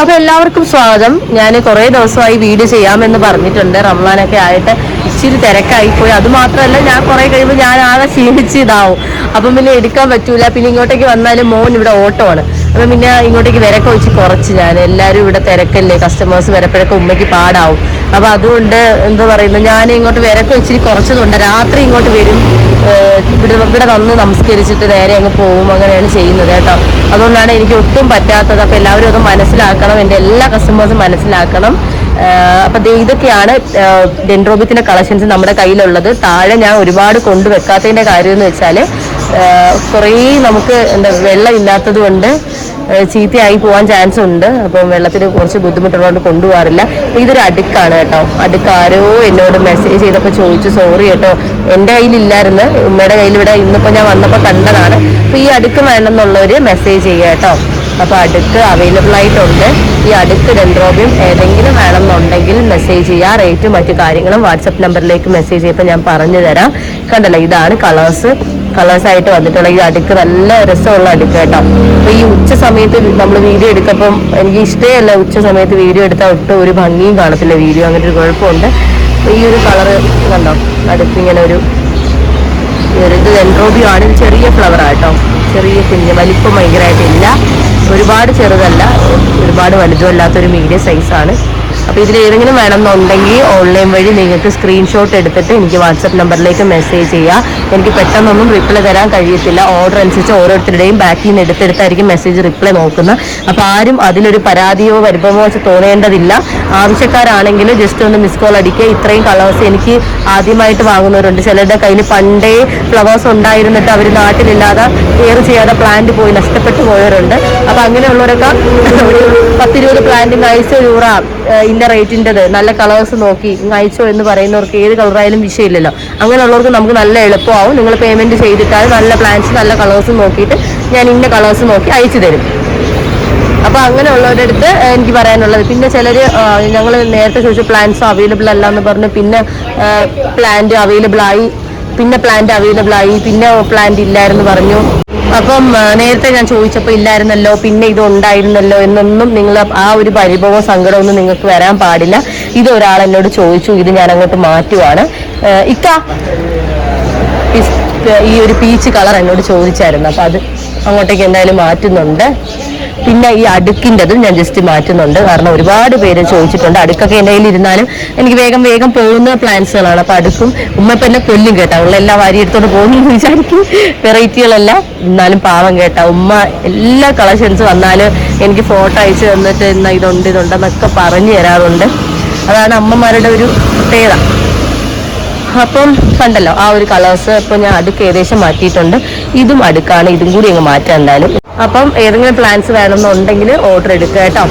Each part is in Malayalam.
അപ്പൊ എല്ലാവർക്കും സ്വാഗതം. ഞാൻ കുറെ ദിവസമായി വീട് ചെയ്യാമെന്ന് പറഞ്ഞിട്ടുണ്ട്. റംസാനൊക്കെ ആയിട്ട് ഇച്ചിരി തിരക്കായി പോയി. അത് മാത്രമല്ല ഞാൻ കുറെ കഴിയുമ്പോൾ ഞാൻ ആകെ ക്ഷീണിച്ച് ഇതാവും. അപ്പം പിന്നെ എടുക്കാൻ പറ്റൂല. പിന്നെ ഇങ്ങോട്ടേക്ക് വന്നാലും മോൻ ഇവിടെ ഓട്ടമാണ് അപ്പം പിന്നെ ഇങ്ങോട്ടേക്ക് വിരക്ക് ഒഴിച്ച് കുറച്ച് ഞാൻ. എല്ലാവരും ഇവിടെ തിരക്കല്ലേ. കസ്റ്റമേഴ്സ് വരപ്പോഴൊക്കെ ഉമ്മയ്ക്ക് പാടാവും. അപ്പം അതുകൊണ്ട് എന്താ പറയുന്നത് ഞാൻ ഇങ്ങോട്ട് വിരക്ക് ഒഴിച്ചിരി കുറച്ചതുണ്ട്. രാത്രി ഇങ്ങോട്ട് വരും. ഇവിടെ ഇവിടെ വന്ന് നമസ്കരിച്ചിട്ട് നേരെ അങ്ങ് പോവും. അങ്ങനെയാണ് ചെയ്യുന്നത് കേട്ടോ. അതുകൊണ്ടാണ് എനിക്ക് ഒട്ടും പറ്റാത്തത്. അപ്പം എല്ലാവരും അത് മനസ്സിലാക്കണം. എന്റെ എല്ലാ കസ്റ്റമേഴ്സും മനസ്സിലാക്കണം. അപ്പം ഇതൊക്കെയാണ് ഡെൻഡ്രോബിത്തിന്റെ കളക്ഷൻസ് നമ്മുടെ കയ്യിലുള്ളത്. താഴെ ഞാൻ ഒരുപാട് കൊണ്ടുവെക്കാത്തതിന്റെ കാര്യം എന്ന് വെച്ചാൽ കുറേ നമുക്ക് എന്താ വെള്ളം ഇല്ലാത്തത് കൊണ്ട് ചീത്തയായി പോകാൻ ചാൻസ് ഉണ്ട്. അപ്പം വെള്ളത്തിൽ കുറച്ച് ബുദ്ധിമുട്ടുള്ളതുകൊണ്ട് കൊണ്ടുപോകാറില്ല. ഇതൊരു അടുക്കാണ് കേട്ടോ. അടുക്കാരോ എന്നോട് മെസ്സേജ് ചെയ്തപ്പോൾ ചോദിച്ചു സോറി കേട്ടോ. എന്റെ കയ്യിലില്ലായിരുന്നു. ഉമ്മയുടെ കയ്യിൽ ഇവിടെ ഇന്നിപ്പോൾ ഞാൻ വന്നപ്പോൾ കണ്ടതാണ്. അപ്പോൾ ഈ അടുക്ക് വേണമെന്നുള്ളവർ മെസ്സേജ് ചെയ്യുക കേട്ടോ. അപ്പോൾ അടുക്ക് അവൈലബിൾ ആയിട്ടുണ്ട്. ഈ അടുക്ക് ഡെൻഡ്രോബിയം ഏതെങ്കിലും വേണമെന്നുണ്ടെങ്കിൽ മെസ്സേജ് ചെയ്യുക. റേറ്റും മറ്റു കാര്യങ്ങളും വാട്സപ്പ് നമ്പറിലേക്ക് മെസ്സേജ് ചെയ്യുമ്പോൾ ഞാൻ പറഞ്ഞു തരാം. കണ്ടല്ലോ ഇതാണ് കളേഴ്സ് കളേഴ്സ് ആയിട്ട് വന്നിട്ടുള്ള ഈ അടുക്ക് നല്ല രസമുള്ള അടുക്ക് കേട്ടോ. അപ്പൊ ഈ ഉച്ച സമയത്ത് നമ്മൾ വീഡിയോ എടുക്കപ്പം എനിക്ക് ഇഷ്ടമല്ല ഉച്ച സമയത്ത് വീഡിയോ എടുത്താൽ ഒട്ടും ഒരു ഭംഗിയും കാണത്തില്ല വീഡിയോ അങ്ങനെ ഒരു കുഴപ്പമുണ്ട്. ഈ ഒരു കളറ് കണ്ടോ? അടുക്ക് ഇങ്ങനെ ഒരു ഇത് എൻട്രോബിയോ ആണ് ചെറിയ ഫ്ലവർ ആട്ടോ ചെറിയ കുഞ്ഞ് വലിപ്പം ഭയങ്കരമായിട്ടില്ല. ഒരുപാട് ചെറുതല്ല ഒരുപാട് വലുതുമല്ലാത്തൊരു മീഡിയം സൈസാണ് അപ്പോൾ ഇതിൽ ഏതെങ്കിലും വേണമെന്നുണ്ടെങ്കിൽ ഓൺലൈൻ വഴി നിങ്ങൾക്ക് സ്ക്രീൻഷോട്ട് എടുത്തിട്ട് എനിക്ക് വാട്സപ്പ് നമ്പറിലേക്ക് മെസ്സേജ് ചെയ്യുക എനിക്ക് പെട്ടെന്നൊന്നും റിപ്ലൈ തരാൻ കഴിയത്തില്ല. ഓർഡർ അനുസരിച്ച് ഓരോരുത്തരുടെയും ബാക്കിൽ നിന്ന് എടുത്തെടുത്തായിരിക്കും മെസ്സേജ് റിപ്ലൈ നോക്കുന്നത്. അപ്പോൾ ആരും അതിലൊരു പരാതിയോ പരിഭവമോ വെച്ച് തോന്നേണ്ടതില്ല. ആവശ്യക്കാരാണെങ്കിൽ ജസ്റ്റ് ഒന്ന് മിസ് കോൾ അടിക്കുക. ഇത്രയും കളേഴ്സ് എനിക്ക് ആദ്യമായിട്ട് വാങ്ങുന്നവരുണ്ട്. ചിലരുടെ കയ്യിൽ പണ്ടേ ഫ്ലവേഴ്സ് ഉണ്ടായിരുന്നിട്ട് അവർ നാട്ടിലില്ലാതെ കെയർ ചെയ്യാതെ പ്ലാന്റ് പോയി നഷ്ടപ്പെട്ടു പോയവരുണ്ട്. അപ്പോൾ അങ്ങനെയുള്ളവരൊക്കെ ഒരു പത്തിരുപത് പ്ലാന്റ് നൈസ് രൂറ ഇന്ന റേറ്റിന്റെത് നല്ല കളേഴ്സ് നോക്കി അയച്ചോ എന്ന് പറയുന്നവർക്ക് ഏത് കളറായാലും വിഷയമില്ലല്ലോ. അങ്ങനെയുള്ളവർക്ക് നമുക്ക് നല്ല എളുപ്പമാവും. നിങ്ങൾ പേയ്മെന്റ് ചെയ്തിട്ടാൽ നല്ല പ്ലാൻസ് നല്ല കളേഴ്സ് നോക്കിയിട്ട് ഞാൻ ഇന്ന കളേഴ്സ് നോക്കി അയച്ചു തരും. അപ്പോൾ അങ്ങനെയുള്ളവരുടെ അടുത്ത് എനിക്ക് പറയാനുള്ളത്. പിന്നെ ചിലർ ഞങ്ങൾ നേരത്തെ ചോദിച്ചു പ്ലാൻസ് അവൈലബിൾ അല്ല എന്ന് പറഞ്ഞ് പിന്നെ പ്ലാന്റ് അവൈലബിൾ ആയി പിന്നെ പ്ലാന്റ് അവൈലബിൾ ആയി പിന്നെ പ്ലാന്റ് ഇല്ലായിരുന്നു പറഞ്ഞു. അപ്പം നേരത്തെ ഞാൻ ചോദിച്ചപ്പോൾ ഇല്ലായിരുന്നല്ലോ പിന്നെ ഇത് ഉണ്ടായിരുന്നല്ലോ എന്നൊന്നും നിങ്ങൾ ആ ഒരു പരിഭവം സങ്കടമൊന്നും നിങ്ങൾക്ക് വരാൻ പാടില്ല. ഇത് ഒരാൾ എന്നോട് ചോദിച്ചു ഇത് ഞാൻ അങ്ങോട്ട് മാറ്റുവാണ്. ഇക്ക ഈ ഒരു പീച്ച് കളർ എന്നോട് ചോദിച്ചായിരുന്നു. അപ്പൊ അത് അങ്ങോട്ടേക്ക് എന്തായാലും മാറ്റുന്നുണ്ട്. പിന്നെ ഈ അടുക്കിന്റെതും ഞാൻ ജസ്റ്റ് മാറ്റുന്നുണ്ട്. കാരണം ഒരുപാട് പേര് ചോദിച്ചിട്ടുണ്ട് അടുക്കൊക്കെ എന്റെ കയ്യിൽ ഇരുന്നാലും എനിക്ക് വേഗം വേഗം പോകുന്ന പ്ലാൻസുകളാണ്. അപ്പം അടുക്കും ഉമ്മ ഇപ്പം എന്നെ കൊല്ലും കേട്ടോ. ഉള്ള എല്ലാ വാരി എടുത്തോണ്ട് പോകുന്നു വിചാരിക്കും. വെറൈറ്റികളെല്ലാം. എന്നാലും പാവം കേട്ടോ. ഉമ്മ എല്ലാ കളക്ഷൻസ് വന്നാലും എനിക്ക് ഫോട്ടോ അയച്ചു തന്നിട്ട് ഇന്ന ഇതുണ്ട് ഇതുണ്ടെന്നൊക്കെ പറഞ്ഞു തരാറുണ്ട്. അതാണ് അമ്മമാരുടെ ഒരു പ്രത്യേകത. അപ്പം കണ്ടല്ലോ ആ ഒരു കളേഴ്സ് ഇപ്പം ഞാൻ അടുക്ക് ഏകദേശം മാറ്റിയിട്ടുണ്ട്. ഇതും അടുക്കാണ്. ഇതും കൂടി അങ്ങ് മാറ്റാൻ എന്തായാലും അപ്പം ഏതെങ്കിലും പ്ലാൻസ് വേണമെന്നുണ്ടെങ്കിൽ ഓർഡർ എടുക്കുക കേട്ടോ.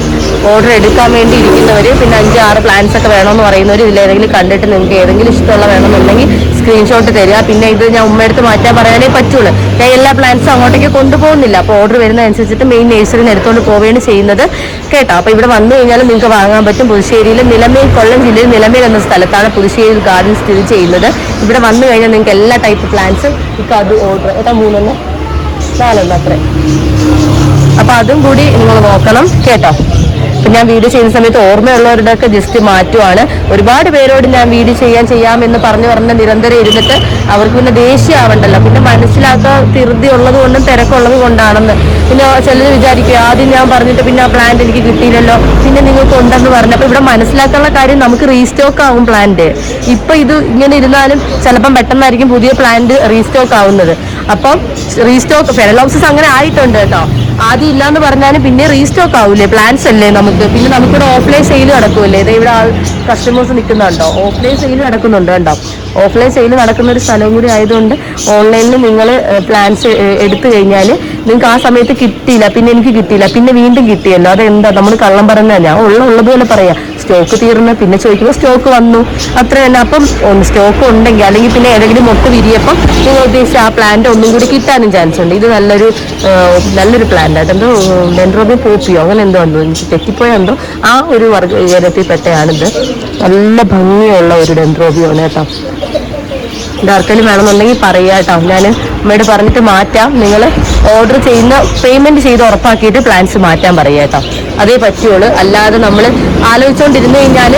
ഓർഡർ എടുക്കാൻ വേണ്ടി ഇരിക്കുന്നവർ പിന്നെ അഞ്ച് ആറ് പ്ലാൻസ് ഒക്കെ വേണമെന്ന് പറയുന്നവർ ഇതിലേതെങ്കിലും കണ്ടിട്ട് നിങ്ങൾക്ക് ഏതെങ്കിലും ഇഷ്ടമുള്ള വേണമെന്നുണ്ടെങ്കിൽ സ്ക്രീൻഷോട്ട് തരിക. പിന്നെ ഇത് ഞാൻ ഉമ്മയെടുത്ത് മാറ്റാൻ പറയാനേ പറ്റുള്ളൂ. ഞാൻ എല്ലാ പ്ലാൻസും അങ്ങോട്ടേക്ക് കൊണ്ടുപോകുന്നില്ല. അപ്പോൾ ഓർഡർ വരുന്നതനുസരിച്ചിട്ട് മെയിൻ നേഴ്സറിന് എടുത്തുകൊണ്ട് പോവുകയാണ് ചെയ്യുന്നത്. കേട്ടോ. അപ്പോൾ ഇവിടെ വന്നു കഴിഞ്ഞാൽ നിങ്ങൾക്ക് വാങ്ങാൻ പറ്റും. പുതുശ്ശേരിയിൽ നിലമേൽ കൊല്ലം ജില്ലയിൽ നിലമേൽ എന്ന സ്ഥലത്താണ് പുതുശ്ശേരി ഗാർഡൻ സ്ഥിതി ചെയ്യുന്നത്. ഇവിടെ വന്നു കഴിഞ്ഞാൽ നിങ്ങൾക്ക് എല്ലാ ടൈപ്പ് പ്ലാൻസും ഇപ്പോൾ അത് ഓർഡർ ഏതാ മൂന്നെണ്ണം? നാലെണ്ണം അത്രേ അപ്പൊ അതും കൂടി നിങ്ങൾ നോക്കണം കേട്ടോ. ഞാൻ വീഡിയോ ചെയ്യുന്ന സമയത്ത് ഓർമ്മയുള്ളവരുടെ ഒക്കെ ജസ്റ്റ് മാറ്റുവാണ്. ഒരുപാട് പേരോട് ഞാൻ വീഡിയോ ചെയ്യാൻ ചെയ്യാമെന്ന് പറഞ്ഞു പറഞ്ഞ് നിരന്തരം ഇരുന്നിട്ട് അവർക്ക് പിന്നെ ദേഷ്യമാവണ്ടല്ലോ. പിന്നെ മനസ്സിലാക്കാൻ തിരുതി ഉള്ളത് കൊണ്ടും തിരക്കുള്ളത് കൊണ്ടാണെന്ന്. പിന്നെ ചിലർ വിചാരിക്കും ആദ്യം ഞാൻ പറഞ്ഞിട്ട് പിന്നെ ആ പ്ലാന്റ് എനിക്ക് കിട്ടിയില്ലല്ലോ. പിന്നെ നിങ്ങൾക്ക് ഉണ്ടെന്ന് പറഞ്ഞു. അപ്പൊ ഇവിടെ മനസ്സിലാക്കാനുള്ള കാര്യം നമുക്ക് റീസ്റ്റോക്ക് ആവും പ്ലാന്റ് ഇപ്പൊ ഇത് ഇങ്ങനെ ഇരുന്നാലും ചിലപ്പം പെട്ടെന്നായിരിക്കും പുതിയ പ്ലാന്റ് റീസ്റ്റോക്ക് ആവുന്നത്. അപ്പം റീസ്റ്റോക്ക് ഫെറലോക്സിസ് അങ്ങനെ ആയിട്ടുണ്ട് കേട്ടോ. ആദ്യം ഇല്ലാന്ന് പറഞ്ഞാലും പിന്നെ റീസ്റ്റോക്ക് ആവൂലേ? പ്ലാൻസ് അല്ലേ നമുക്ക്? പിന്നെ നമുക്കിവിടെ ഓഫ്ലൈൻ സെയിൽ നടക്കുമല്ലേ ഇത് ഇവിടെ കസ്റ്റമേഴ്സ് നിൽക്കുന്നുണ്ടോ? ഓഫ്ലൈൻ സെയിൽ നടക്കുന്നുണ്ട്? കേട്ടോ ഓഫ്ലൈൻ സെയിൽ നടക്കുന്ന ഒരു സ്ഥലവും കൂടി ആയതുകൊണ്ട് ഓൺലൈനിൽ നിങ്ങൾ പ്ലാൻസ് എടുത്തു കഴിഞ്ഞാൽ നിങ്ങൾക്ക് ആ സമയത്ത് കിട്ടിയില്ല പിന്നെ എനിക്ക് കിട്ടിയില്ല പിന്നെ വീണ്ടും കിട്ടിയല്ലോ. അതെന്താ? നമ്മൾ കള്ളം പറഞ്ഞാൽ ഞാൻ ഉള്ള ഉള്ളതുപോലെ പറയാം. സ്റ്റോക്ക് തീർന്ന് പിന്നെ ചോദിക്കുമ്പോൾ സ്റ്റോക്ക് വന്നു. അത്ര തന്നെ. അപ്പം സ്റ്റോക്ക് ഉണ്ടെങ്കിൽ അല്ലെങ്കിൽ പിന്നെ ഏതെങ്കിലും മൊട്ട് വിരിയപ്പം നിങ്ങൾ ഉദ്ദേശിച്ച ആ പ്ലാന്റ് ഒന്നും കൂടി കിട്ടാനും ചാൻസ് ഉണ്ട്. ഇത് നല്ലൊരു നല്ലൊരു പ്ലാന്റ് ആയിട്ട്. എന്തോ ഡെൻഡ്രോബിയം പോപ്പിയോ? അങ്ങനെ എന്തോ ഉണ്ടോ എനിക്ക് തെറ്റിപ്പോയോ എന്തോ ആ ഒരു വർഗ ഇനത്തിൽപ്പെട്ടയാണിത് നല്ല ഭംഗിയുള്ള ഒരു ഡെൻഡ്രോബിയാണ് കേട്ടോ. ഡാർക്കലും വേണമെന്നുണ്ടെങ്കിൽ പറയുക കേട്ടോ. ഞാൻ അമ്മയോട് പറഞ്ഞിട്ട് മാറ്റാം. നിങ്ങൾ ഓർഡർ ചെയ്യുന്ന പേയ്മെന്റ് ചെയ്ത് ഉറപ്പാക്കിയിട്ട് പ്ലാൻസ് മാറ്റാൻ പറയുക കേട്ടോ. അതേ പറ്റുള്ളൂ. അല്ലാതെ നമ്മൾ ആലോചിച്ചുകൊണ്ടിരുന്നു കഴിഞ്ഞാൽ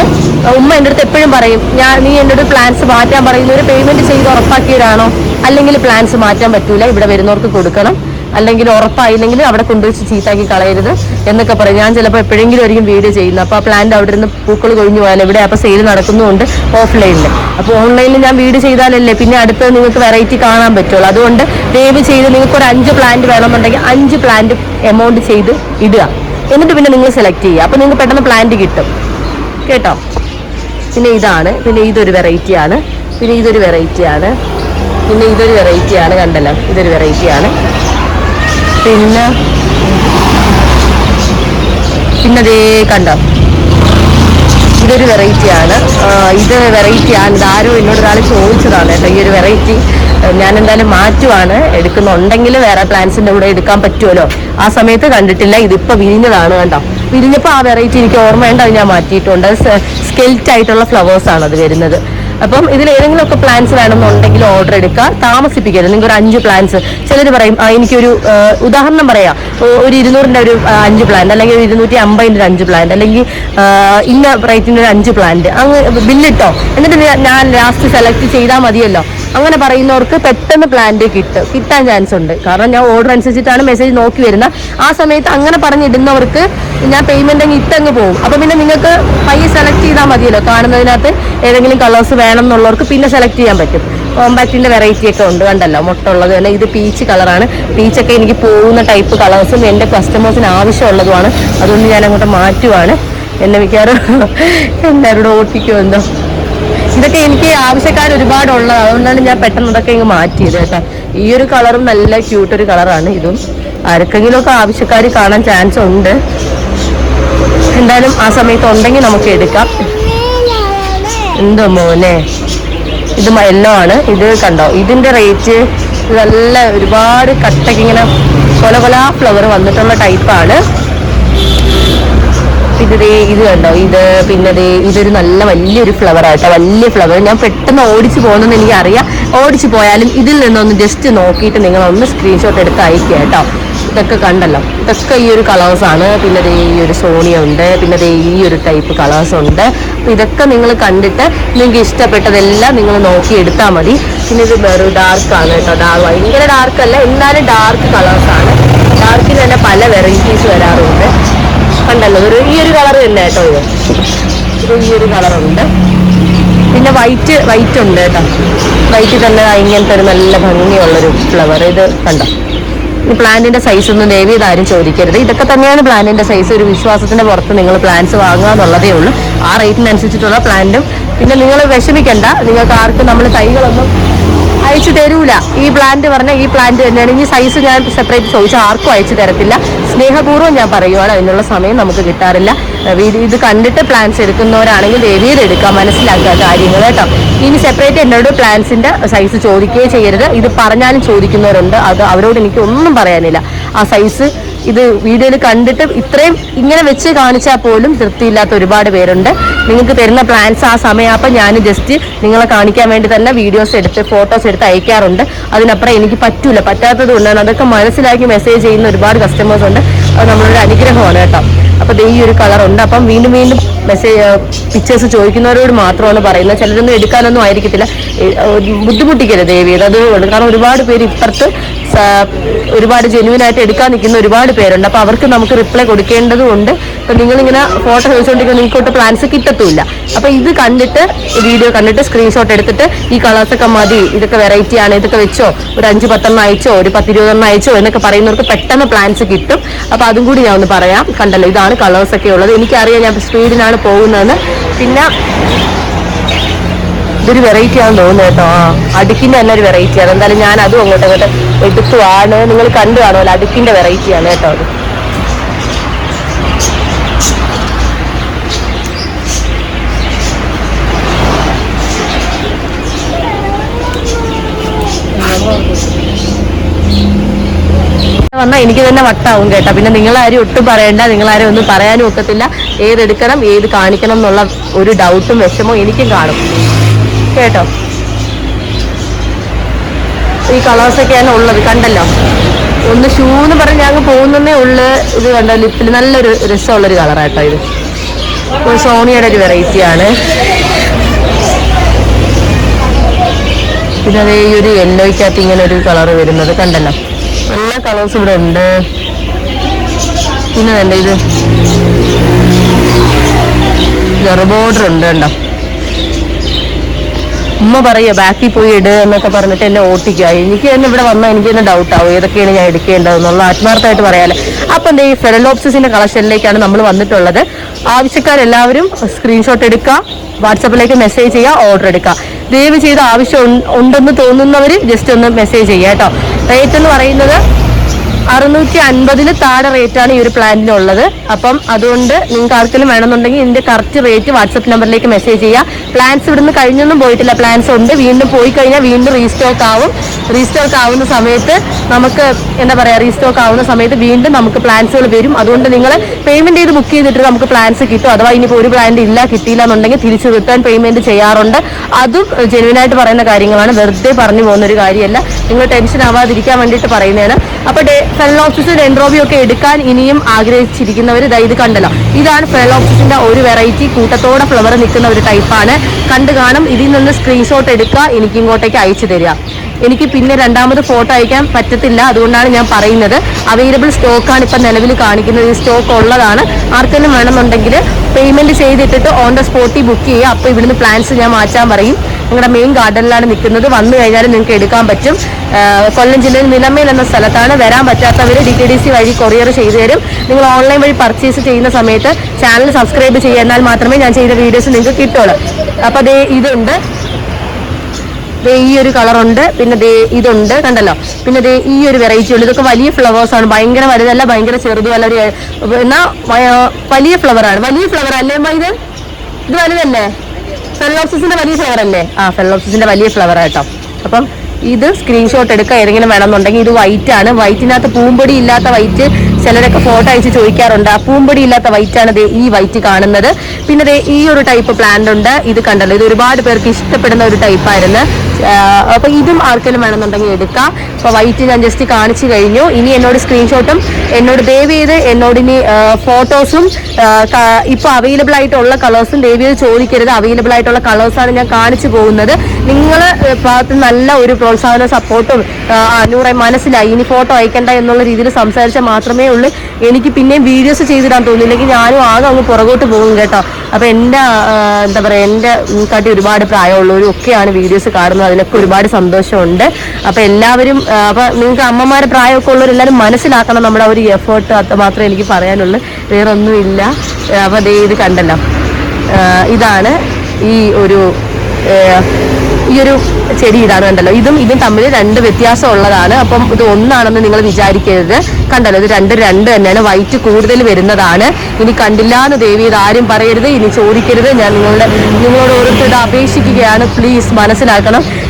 ഉമ്മ എന്റെ അടുത്ത് എപ്പോഴും പറയും ഞാൻ നീ എന്റെ അടുത്ത് പ്ലാൻസ് മാറ്റാൻ പറയുന്നവർ പേയ്മെന്റ് ചെയ്ത് ഉറപ്പാക്കിയവരാണോ അല്ലെങ്കിൽ പ്ലാൻസ് മാറ്റാൻ പറ്റൂല ഇവിടെ വരുന്നവർക്ക് കൊടുക്കണം. അല്ലെങ്കിൽ ഉറപ്പായില്ലെങ്കിൽ അവിടെ കൊണ്ടുവച്ച് ചീത്താക്കി കളയരുത് എന്നൊക്കെ പറയും. ഞാൻ ചിലപ്പോൾ എപ്പോഴെങ്കിലും ആയിരിക്കും വീഡിയോ ചെയ്യുന്നത്. അപ്പോൾ ആ പ്ലാന്റ് അവിടെ നിന്ന് പൂക്കൾ കൊഴിഞ്ഞു പോയാൽ ഇവിടെ അപ്പോൾ സെയിൽ നടക്കുന്നുണ്ട് ഓഫ്ലൈനിൽ അപ്പോൾ ഓൺലൈനിൽ ഞാൻ വീഡിയോ ചെയ്താലല്ലേ പിന്നെ അടുത്ത് നിങ്ങൾക്ക് വെറൈറ്റി കാണാൻ പറ്റുള്ളൂ. അതുകൊണ്ട് ദയവ് ചെയ്ത് നിങ്ങൾക്ക് ഒരു അഞ്ച് പ്ലാന്റ് വേണമെന്നുണ്ടെങ്കിൽ അഞ്ച് പ്ലാന്റ് എമൗണ്ട് ചെയ്ത് ഇടുക. എന്നിട്ട് പിന്നെ നിങ്ങൾ സെലക്ട് ചെയ്യുക. അപ്പോൾ നിങ്ങൾക്ക് പെട്ടെന്ന് പ്ലാന്റ് കിട്ടും. കേട്ടോ? പിന്നെ ഇതാണ്. പിന്നെ ഇതൊരു വെറൈറ്റിയാണ് പിന്നെ ഇതൊരു വെറൈറ്റിയാണ് പിന്നെ ഇതൊരു വെറൈറ്റിയാണ് കണ്ടല്ലോ. ഇതൊരു വെറൈറ്റി ആണ്. പിന്നെ പിന്നെ ദേ കണ്ടോ? ഇതൊരു വെറൈറ്റിയാണ് ഇത് വെറൈറ്റിയാണ് ആണ്. ഇത് എന്നോട് ഒരാൾ ചോദിച്ചതാണ് കേട്ടോ. ഈ ഒരു വെറൈറ്റി ഞാൻ എന്തായാലും മാറ്റുവാണ്. എടുക്കുന്നുണ്ടെങ്കിൽ വേറെ പ്ലാന്റ്സിന്റെ കൂടെ എടുക്കാൻ പറ്റുമല്ലോ ആ സമയത്ത് കണ്ടിട്ടില്ല. ഇതിപ്പോ വിരിഞ്ഞതാണ് കണ്ടോ. വിരിഞ്ഞപ്പോൾ ആ വെറൈറ്റി എനിക്ക് ഓർമ്മയുണ്ട്. അത് ഞാൻ മാറ്റിയിട്ടുണ്ട്. സ്കെൽറ്റ് ആയിട്ടുള്ള ഫ്ലവേഴ്സ് ആണ് അത് വരുന്നത്. അപ്പം ഇതിൽ ഏതെങ്കിലും ഒക്കെ പ്ലാൻസ് വേണമെന്നുണ്ടെങ്കിൽ ഓർഡർ എടുക്കുക താമസിപ്പിക്കരുത്. നിങ്ങൾക്ക് ഒരു അഞ്ച് പ്ലാൻസ് ചിലർ പറയും എനിക്കൊരു ഉദാഹരണം പറയാം. ഒരു ഇരുന്നൂറിന്റെ ഒരു അഞ്ച് പ്ലാന്റ് അല്ലെങ്കിൽ ഒരു ഇരുന്നൂറ്റി അമ്പതിന്റെ ഒരു അഞ്ച് പ്ലാന്റ് അല്ലെങ്കിൽ ഇന്ന റേറ്റിന്റെ ഒരു അഞ്ച് പ്ലാന്റ് അങ്ങ് ബില്ലിട്ടോ എന്നിട്ട് ഞാൻ ലാസ്റ്റ് സെലക്ട് ചെയ്താൽ മതിയല്ലോ. അങ്ങനെ പറയുന്നവർക്ക് പെട്ടെന്ന് പ്ലാന്റ് കിട്ടും കിട്ടാൻ ചാൻസ് ഉണ്ട്. കാരണം ഞാൻ ഓർഡർ അനുസരിച്ചിട്ടാണ് മെസ്സേജ് നോക്കി വരുന്നത് ആ സമയത്ത് അങ്ങനെ പറഞ്ഞിടുന്നവർക്ക് ഞാൻ പേയ്മെന്റ് അങ്ങ് ഇട്ടങ്ങ് പോകും. അപ്പൊ പിന്നെ നിങ്ങൾക്ക് പയ്യെ സെലക്ട് ചെയ്താൽ മതിയല്ലോ. കാണുന്നതിനകത്ത് ഏതെങ്കിലും കളേഴ്സ് വേണം എന്നുള്ളവർക്ക് പിന്നെ സെലക്ട് ചെയ്യാൻ പറ്റും. കോമ്പാക്റ്റിന്റെ വെറൈറ്റി ഒക്കെ ഉണ്ട്. കണ്ടല്ലോ? മുട്ടുള്ളത് തന്നെ. ഇത് പീച്ച് കളറാണ് പീച്ചൊക്കെ എനിക്ക് പോകുന്ന ടൈപ്പ് കളേഴ്സും എന്റെ കസ്റ്റമേഴ്സിന് ആവശ്യമുള്ളതുമാണ്. അതുകൊണ്ട് ഞാൻ അങ്ങോട്ട് മാറ്റുവാണ്. എന്നെ മിക്കവാറും എല്ലാവരോടും ഓട്ടിക്കും എന്തോ ഇതൊക്കെ എനിക്ക് ആവശ്യക്കാർ ഒരുപാടുള്ളത്. അതുകൊണ്ടാണ് ഞാൻ പെട്ടെന്ന് ഇതൊക്കെ ഇങ്ങ് മാറ്റിയത് കേട്ടോ. ഈ ഒരു കളറും നല്ല ക്യൂട്ട് ഒരു കളറാണ് ഇതും. ആർക്കെങ്കിലും ഒക്കെ ആവശ്യക്കാർ കാണാൻ ചാൻസ് ഉണ്ട്. എന്തായാലും ആ സമയത്ത് ഉണ്ടെങ്കിൽ നമുക്ക് എടുക്കാം. എന്തോ മോനെ? ഇത് യെല്ലോ ആണ്. ഇത് കണ്ടോ? ഇതിന്റെ റേറ്റ് നല്ല ഒരുപാട് കട്ടക്ക് ഇങ്ങനെ കൊല കൊല ഫ്ലവർ വന്നിട്ടുള്ള ടൈപ്പാണ് പിന്നെ ഇത് കണ്ടോ? ഇത് പിന്നെ ദേ ഇതൊരു നല്ല വലിയൊരു ഫ്ലവർ ആട്ടോ. വലിയ ഫ്ലവർ ഞാൻ പെട്ടെന്ന് ഓടിച്ചു പോകുന്നെന്ന് എനിക്ക് അറിയാം ഓടിച്ചു പോയാലും ഇതിൽ നിന്നൊന്ന് ജസ്റ്റ് നോക്കിയിട്ട് നിങ്ങൾ ഒന്ന് സ്ക്രീൻഷോട്ട് എടുത്ത് അയക്കുക കേട്ടോ. ഇതൊക്കെ കണ്ടല്ലോ. ഇതൊക്കെ ഈ ഒരു കളേഴ്സ് ആണ്. പിന്നെ ദേ ഈ ഒരു സോണിയ ഉണ്ട്. പിന്നെ ദേ ഈ ഒരു ടൈപ്പ് കളേഴ്സ് ഉണ്ട്. അപ്പൊ ഇതൊക്കെ നിങ്ങൾ കണ്ടിട്ട് നിങ്ങൾക്ക് ഇഷ്ടപ്പെട്ടതെല്ലാം നിങ്ങൾ നോക്കി എടുത്താൽ മതി. പിന്നെ ഇത് വേറൊരു ആണ് കേട്ടോ. ഡാർക്ക് ഭയങ്കര ഡാർക്ക് അല്ല. എന്നാലും ഡാർക്ക് കളേഴ്സ് ആണ്. ഡാർക്കിന് തന്നെ പല വെറൈറ്റീസ് വരാറുണ്ട്. കണ്ടല്ലോ ഒരു ഈ ഒരു കളർ തന്നെ കേട്ടോ ഇത്. ഇത് ഈ ഒരു കളറുണ്ട്. പിന്നെ വൈറ്റ് വൈറ്റ് ഉണ്ട് കേട്ടോ. വൈറ്റ് തന്നെ ഇങ്ങനത്തെ ഒരു നല്ല ഭംഗിയുള്ളൊരു ഫ്ലവർ ഇത് കണ്ടോ? ഈ പ്ലാന്റിന്റെ സൈസ് ഒന്നും നേവി ഇതാരും ചോദിക്കരുത്. ഇതൊക്കെ തന്നെയാണ് പ്ലാന്റിന്റെ സൈസ് ഒരു വിശ്വാസത്തിന്റെ പുറത്ത് നിങ്ങൾ പ്ലാന്റ്സ് വാങ്ങുക എന്നുള്ളതേ ഉള്ളൂ. ആ റേറ്റിനനുസരിച്ചിട്ടുള്ള പ്ലാന്റും പിന്നെ നിങ്ങൾ വിഷമിക്കണ്ട. നിങ്ങൾക്ക് ആർക്കും നമ്മൾ തൈകളൊന്നും അയച്ചു തരൂല. ഈ പ്ലാന്റ് പറഞ്ഞാൽ ഈ പ്ലാന്റ് തന്നെയാണ്. ഈ സൈസ് ഞാൻ സെപ്പറേറ്റ് ചോദിച്ചാൽ ആർക്കും അയച്ചു തരത്തില്ല. സ്നേഹപൂർവം ഞാൻ പറയുവാണ്. അതിനുള്ള സമയം നമുക്ക് കിട്ടാറില്ല. ഇത് കണ്ടിട്ട് പ്ലാൻസ് എടുക്കുന്നവരാണെങ്കിൽ ദേവിയിൽ എടുക്കുക മനസ്സിലാക്കുക കാര്യങ്ങൾ കേട്ടോ. ഇനി സെപ്പറേറ്റ് എന്നോട് പ്ലാൻസിന്റെ സൈസ് ചോദിക്കുകയേ ചെയ്യരുത്. ഇത് പറഞ്ഞാലും ചോദിക്കുന്നവരുണ്ട്. അത് അവരോട് എനിക്ക് ഒന്നും പറയാനില്ല. ആ സൈസ് ഇത് വീഡിയോയിൽ കണ്ടിട്ട് ഇത്രയും ഇങ്ങനെ വെച്ച് കാണിച്ചാൽ പോലും തൃപ്തിയില്ലാത്ത ഒരുപാട് പേരുണ്ട്. നിങ്ങൾക്ക് തരുന്ന പ്ലാൻസ് ആ സമയമാകുമ്പോൾ ഞാൻ ജസ്റ്റ് നിങ്ങളെ കാണിക്കാൻ വേണ്ടി തന്നെ വീഡിയോസ് എടുത്ത് ഫോട്ടോസ് എടുത്ത് അയക്കാറുണ്ട്. അതിനപ്പുറം എനിക്ക് പറ്റൂല. പറ്റാത്തത് കൊണ്ടാണ്. അതൊക്കെ മനസ്സിലാക്കി മെസ്സേജ് ചെയ്യുന്ന ഒരുപാട് കസ്റ്റമേഴ്സ് ഉണ്ട്. അത് നമ്മളൊരു അനുഗ്രഹമാണ് കേട്ടോ. അപ്പോൾ ഈ ഒരു കളറുണ്ട് അപ്പം വീണ്ടും വീണ്ടും മെസ്സേജ് പിക്ചേഴ്സ് ചോദിക്കുന്നവരോട് മാത്രമാണ് പറയുന്നത്. ചിലരൊന്നും എടുക്കാനൊന്നും ആയിരിക്കത്തില്ല. ബുദ്ധിമുട്ടിക്കരുത് ദേവിയത് അതുകൊണ്ട് കാരണം ഒരുപാട് പേര് ഇപ്പുറത്ത് ഒരുപാട് ജെന്യൂൻ ആയിട്ട് എടുക്കാൻ നിൽക്കുന്ന ഒരുപാട് പേരുണ്ട്. അപ്പൊ അവർക്ക് നമുക്ക് റിപ്ലൈ കൊടുക്കേണ്ടതുണ്ട്. നിങ്ങൾ നിങ്ങളിങ്ങനെ ഫോട്ടോ ചോദിച്ചുകൊണ്ടിരിക്കുന്ന നിങ്ങൾക്കൊട്ട് പ്ലാൻസ് കിട്ടത്തുമില്ല. അപ്പൊ ഇത് കണ്ടിട്ട് വീഡിയോ കണ്ടിട്ട് സ്ക്രീൻഷോട്ട് എടുത്തിട്ട് ഈ കളേഴ്സൊക്കെ മതി. ഇതൊക്കെ വെറൈറ്റി ആണ്. ഇതൊക്കെ വെച്ചോ? ഒരു അഞ്ച് പത്തെണ്ണം അയച്ചോ? ഒരു പത്തിരുപതെണ്ണം അയച്ചോ? എന്നൊക്കെ പറയുന്നവർക്ക് പെട്ടെന്ന് പ്ലാൻസ് കിട്ടും. അപ്പൊ അതും കൂടി ഞാൻ ഒന്ന് പറയാം. കണ്ടല്ലോ ഇതാണ് കളേഴ്സൊക്കെ ഉള്ളത്. എനിക്കറിയാം ഞാൻ സ്പീഡിനാണ് പോകുന്നതെന്ന്. പിന്നെ ഇതൊരു വെറൈറ്റി ആണെന്ന് തോന്നുന്നു കേട്ടോ. അടുക്കിന്റെ തന്നെ ഒരു വെറൈറ്റി ആണ്. എന്തായാലും ഞാൻ അതും അങ്ങോട്ട് അങ്ങോട്ട് എടുത്തുവാണ് നിങ്ങൾ കണ്ടു കാണുമല്ലോ അടുക്കിന്റെ വെറൈറ്റി ആണ് കേട്ടോ അത്. വന്നാൽ എനിക്ക് തന്നെ വട്ടാവും കേട്ടോ. പിന്നെ നിങ്ങളാരും ഒട്ടും പറയണ്ട. നിങ്ങളാരും ഒന്നും പറയാനും ഒക്കത്തില്ല. ഏതെടുക്കണം ഏത് കാണിക്കണം എന്നുള്ള ഒരു ഡൗട്ടും വിഷമവും എനിക്കും കാണും. കേട്ടോ. ഈ കളേഴ്സൊക്കെയാണ് ഉള്ളത് കണ്ടല്ലോ. ഒന്ന് ഷൂ എന്ന് പറഞ്ഞ് ഞങ്ങൾ അങ്ങ് പോകുന്നതേ ഉള്ളു ഇത് കണ്ടോ ലിപ്പിൽ നല്ലൊരു രസമുള്ളൊരു കളറാട്ടോ ഇത്. സോണിയുടെ ഒരു വെറൈറ്റി ആണ്. പിന്നെ അതേ ഈ ഒരു യെല്ലോയ്ക്കകത്ത് ഇങ്ങനെ ഒരു കളർ വരുന്നത് കണ്ടല്ലോ. നല്ല കളേഴ്സ് ഇവിടെ ഉണ്ട്. പിന്നെ വേണ്ട ഇത്? ബോർഡർ ഉണ്ട് കണ്ടോ. ഉമ്മ പറയുക ബാക്കിൽ പോയി ഇട് എന്നൊക്കെ പറഞ്ഞിട്ട് എന്നെ ഓട്ടിക്കുക. എനിക്ക് തന്നെ ഇവിടെ വന്നാൽ എനിക്ക് തന്നെ ഡൗട്ട് ആവും. ഏതൊക്കെയാണ് ഞാൻ എടുക്കേണ്ടതെന്നുള്ള ആത്മാർത്ഥമായിട്ട് പറയാല്ലേ. അപ്പൊ എന്താ ഈ ഫെഡലോപ്സിന്റെ കളക്ഷനിലേക്കാണ് നമ്മൾ വന്നിട്ടുള്ളത്. ആവശ്യക്കാരെല്ലാവരും സ്ക്രീൻഷോട്ട് എടുക്കുക. വാട്സപ്പിലേക്ക് മെസ്സേജ് ചെയ്യുക ഓർഡർ എടുക്കുക. ദയവ് ചെയ്ത് ആവശ്യം ഉണ്ടെന്ന് തോന്നുന്നവർ ജസ്റ്റ് ഒന്ന് മെസ്സേജ് ചെയ്യുക കേട്ടോ. റേറ്റ് എന്ന് പറയുന്നത് അറുന്നൂറ്റി അൻപതിന് താഴെ റേറ്റ് ആണ് ഈ ഒരു പ്ലാന്റിനുള്ളത് അപ്പം അതുകൊണ്ട് നിങ്ങൾക്ക് ആർക്കെങ്കിലും വേണമെന്നുണ്ടെങ്കിൽ ഇതിന്റെ കറക്റ്റ് റേറ്റ് വാട്സപ്പ് നമ്പറിലേക്ക് മെസ്സേജ് ചെയ്യുക പ്ലാൻസ് ഇവിടുന്ന് കഴിഞ്ഞൊന്നും പോയിട്ടില്ല. പ്ലാൻസ് ഉണ്ട്. വീണ്ടും പോയി കഴിഞ്ഞാൽ വീണ്ടും റീസ്റ്റോക്ക് ആവും. റീസ്റ്റോക്ക് ആവുന്ന സമയത്ത് നമുക്ക് എന്താ പറയാ റീസ്റ്റോക്ക് ആവുന്ന സമയത്ത് വീണ്ടും നമുക്ക് പ്ലാൻസുകൾ വരും. അതുകൊണ്ട് നിങ്ങൾ പേയ്മെന്റ് ചെയ്ത് ബുക്ക് ചെയ്തിട്ട് നമുക്ക് പ്ലാൻസ് കിട്ടും. അഥവാ ഇനിയിപ്പോൾ ഒരു പ്ലാന്റ് ഇല്ല കിട്ടിയില്ല എന്നുണ്ടെങ്കിൽ തിരിച്ച് റിട്ടേൺ പേയ്മെന്റ് ചെയ്യാറുണ്ട്. അതും ജെനുവൻ ആയിട്ട് പറയുന്ന കാര്യങ്ങളാണ്. വെറുതെ പറഞ്ഞു പോകുന്ന ഒരു കാര്യമല്ല. നിങ്ങൾ ടെൻഷൻ ആവാതിരിക്കാൻ വേണ്ടിയിട്ട് പറയുന്നതാണ്. അപ്പൊ ഫെലോപ്സിസ് ഡെൻഡ്രോബി ഒക്കെ എടുക്കാൻ ഇനിയും ആഗ്രഹിച്ചിരിക്കുന്നവർ ഇതാ ഇത് കണ്ടല്ലോ. ഇതാണ് ഫെലോപ്സിസിന്റെ ഒരു വെറൈറ്റി. കൂട്ടത്തോടെ ഫ്ലവർ നിൽക്കുന്ന ഒരു ടൈപ്പാണ്. കണ്ടു കാണും. ഇതിൽ നിന്ന് സ്ക്രീൻഷോട്ട് എടുക്കുക. എനിക്ക് ഇങ്ങോട്ടേക്ക് അയച്ചു തരിക. എനിക്ക് പിന്നെ രണ്ടാമത് ഫോട്ടോ അയക്കാൻ പറ്റത്തില്ല അതുകൊണ്ടാണ് ഞാൻ പറയുന്നത്. അവൈലബിൾ സ്റ്റോക്കാണ് ഇപ്പം നിലവിൽ കാണിക്കുന്നത്. ഈ സ്റ്റോക്ക് ഉള്ളതാണ്. ആർക്കെങ്കിലും വേണമെന്നുണ്ടെങ്കിൽ പേയ്മെന്റ് ചെയ്തിട്ടിട്ട് ഓൺ ദ സ്പോട്ടിൽ ബുക്ക് ചെയ്യുക. അപ്പോൾ ഇവിടുന്ന് പ്ലാൻസ് ഞാൻ മാറ്റാൻ പറയും. നിങ്ങളുടെ മെയിൻ ഗാർഡനിലാണ് നിൽക്കുന്നത്. വന്നു കഴിഞ്ഞാൽ നിങ്ങൾക്ക് എടുക്കാൻ പറ്റും. കൊല്ലം ജില്ലയിൽ നിലമേൽ എന്ന സ്ഥലത്താണ്. വരാൻ പറ്റാത്തവർ ഡി ടി ഡി സി വഴി കൊറിയർ ചെയ്തു തരും. നിങ്ങൾ ഓൺലൈൻ വഴി പർച്ചേസ് ചെയ്യുന്ന സമയത്ത് ചാനൽ സബ്സ്ക്രൈബ് ചെയ്യുക. മാത്രമേ ഞാൻ ചെയ്ത വീഡിയോസ് നിങ്ങൾക്ക് കിട്ടുള്ളൂ. അപ്പോൾ അതേ ഇതുണ്ട്. ഈ ഒരു കളർ ഉണ്ട്. പിന്നെ ദേ ഇതുണ്ട്. കണ്ടല്ലോ? പിന്നെ ദേ ഈ ഒരു വെറൈറ്റി ഉണ്ട്. ഇതൊക്കെ വലിയ ഫ്ലവേഴ്സ് ആണ്. ഭയങ്കര വലുതല്ല ഭയങ്കര ചെറുതുമല്ല ഒരു എന്നാ വലിയ ഫ്ലവർ ആണ്. വലിയ ഫ്ലവർ അല്ലേ ഇത്? ഇത് വലുതല്ലേ? ഫെലോപ്സിന്റെ വലിയ ഫ്ലവർ അല്ലേ? ആ ഫെലോപ്സിന്റെ വലിയ ഫ്ലവർ ആട്ടോ അപ്പം ഇത് സ്ക്രീൻഷോട്ട് എടുക്കുക ഏതെങ്കിലും വേണമെന്നുണ്ടെങ്കിൽ ഇത് വൈറ്റ് ആണ്. വൈറ്റിനകത്ത് പൂമ്പൊടി ഇല്ലാത്ത വൈറ്റ് ചിലരൊക്കെ ഫോട്ടോ അയച്ച് ചോദിക്കാറുണ്ട്. ആ പൂമ്പൊടി ഇല്ലാത്ത വൈറ്റ് ആണ് ദേ ഈ വൈറ്റ് കാണുന്നത്. പിന്നെ ദേ ഈ ഒരു ടൈപ്പ് പ്ലാന്റ് ഉണ്ട്. ഇത് കണ്ടല്ലോ. ഇത് ഒരുപാട് പേർക്ക് ഇഷ്ടപ്പെടുന്ന ഒരു ടൈപ്പായിരുന്നു അപ്പൊ ഇതും ആർക്കെങ്കിലും വേണമെന്നുണ്ടെങ്കിൽ എടുക്കാം. അപ്പൊ വൈറ്റ് ഞാൻ ജസ്റ്റ് കാണിച്ചു കഴിഞ്ഞു. ഇനി എന്നോട് സ്ക്രീൻഷോട്ടും എന്നോട് ദയവ് ചെയ്ത് എന്നോട് ഇനി ഫോട്ടോസും ഇപ്പൊ അവൈലബിൾ ആയിട്ടുള്ള കളേഴ്സും ദയവ് ചെയ്ത് ചോദിക്കരുത്. അവൈലബിൾ ആയിട്ടുള്ള കളേഴ്സാണ് ഞാൻ കാണിച്ചു പോകുന്നത്. നിങ്ങൾ ഭാഗത്ത് നല്ല ഒരു പ്രോത്സാഹന സപ്പോർട്ടും നൂറെ മനസ്സിലായി. ഇനി ഫോട്ടോ അയക്കണ്ട എന്നുള്ള രീതിയിൽ സംസാരിച്ചാൽ മാത്രമേ ഉള്ളൂ. എനിക്ക് പിന്നെയും വീഡിയോസ് ചെയ്തിടാൻ തോന്നില്ലെങ്കിൽ ഞാനും ആകെ അങ്ങ് പുറകോട്ട് പോകും കേട്ടോ. അപ്പൊ എന്റെ എന്താ പറയാ എന്റെ കാട്ടി ഒരുപാട് പ്രായമുള്ളവരും ഒക്കെയാണ് വീഡിയോസ് കാണുന്നത്. അതിനൊക്കെ ഒരുപാട് സന്തോഷമുണ്ട്. അപ്പൊ എല്ലാവരും അപ്പോൾ അപ്പൊ നിങ്ങൾക്ക് അമ്മമാരെ പ്രായമൊക്കെ ഉള്ളവരെല്ലാവരും മനസ്സിലാക്കണം നമ്മുടെ ഒരു എഫേർട്ട് അത് മാത്രമേ എനിക്ക് പറയാനുള്ളൂ. വേറെ ഒന്നുമില്ല ആ, അപ്പൊ ദേ ഇത് കണ്ടല്ലോ. ഇതാണ് ഈ ഒരു ഈ ഒരു ചെടി ഇതാണ് കണ്ടല്ലോ. ഇതും ഇതും തമ്മിൽ രണ്ട് വ്യത്യാസം ഉള്ളതാണ്. അപ്പം ഇത് ഒന്നാണെന്ന് നിങ്ങൾ വിചാരിക്കരുത്. കണ്ടല്ലോ ഇത് രണ്ട് രണ്ട് തന്നെയാണ്. വൈറ്റ് കൂടുതൽ വരുന്നതാണ്. ഇനി കണ്ടില്ല എന്ന് ദേവി ഇത് ആരും പറയരുത്. ഇനി ചോദിക്കരുത്. ഞാൻ നിങ്ങളുടെ നിങ്ങളോട് ഓരോരുത്തരുടെ അപേക്ഷിക്കുകയാണ്. പ്ലീസ് മനസ്സിലാക്കണം.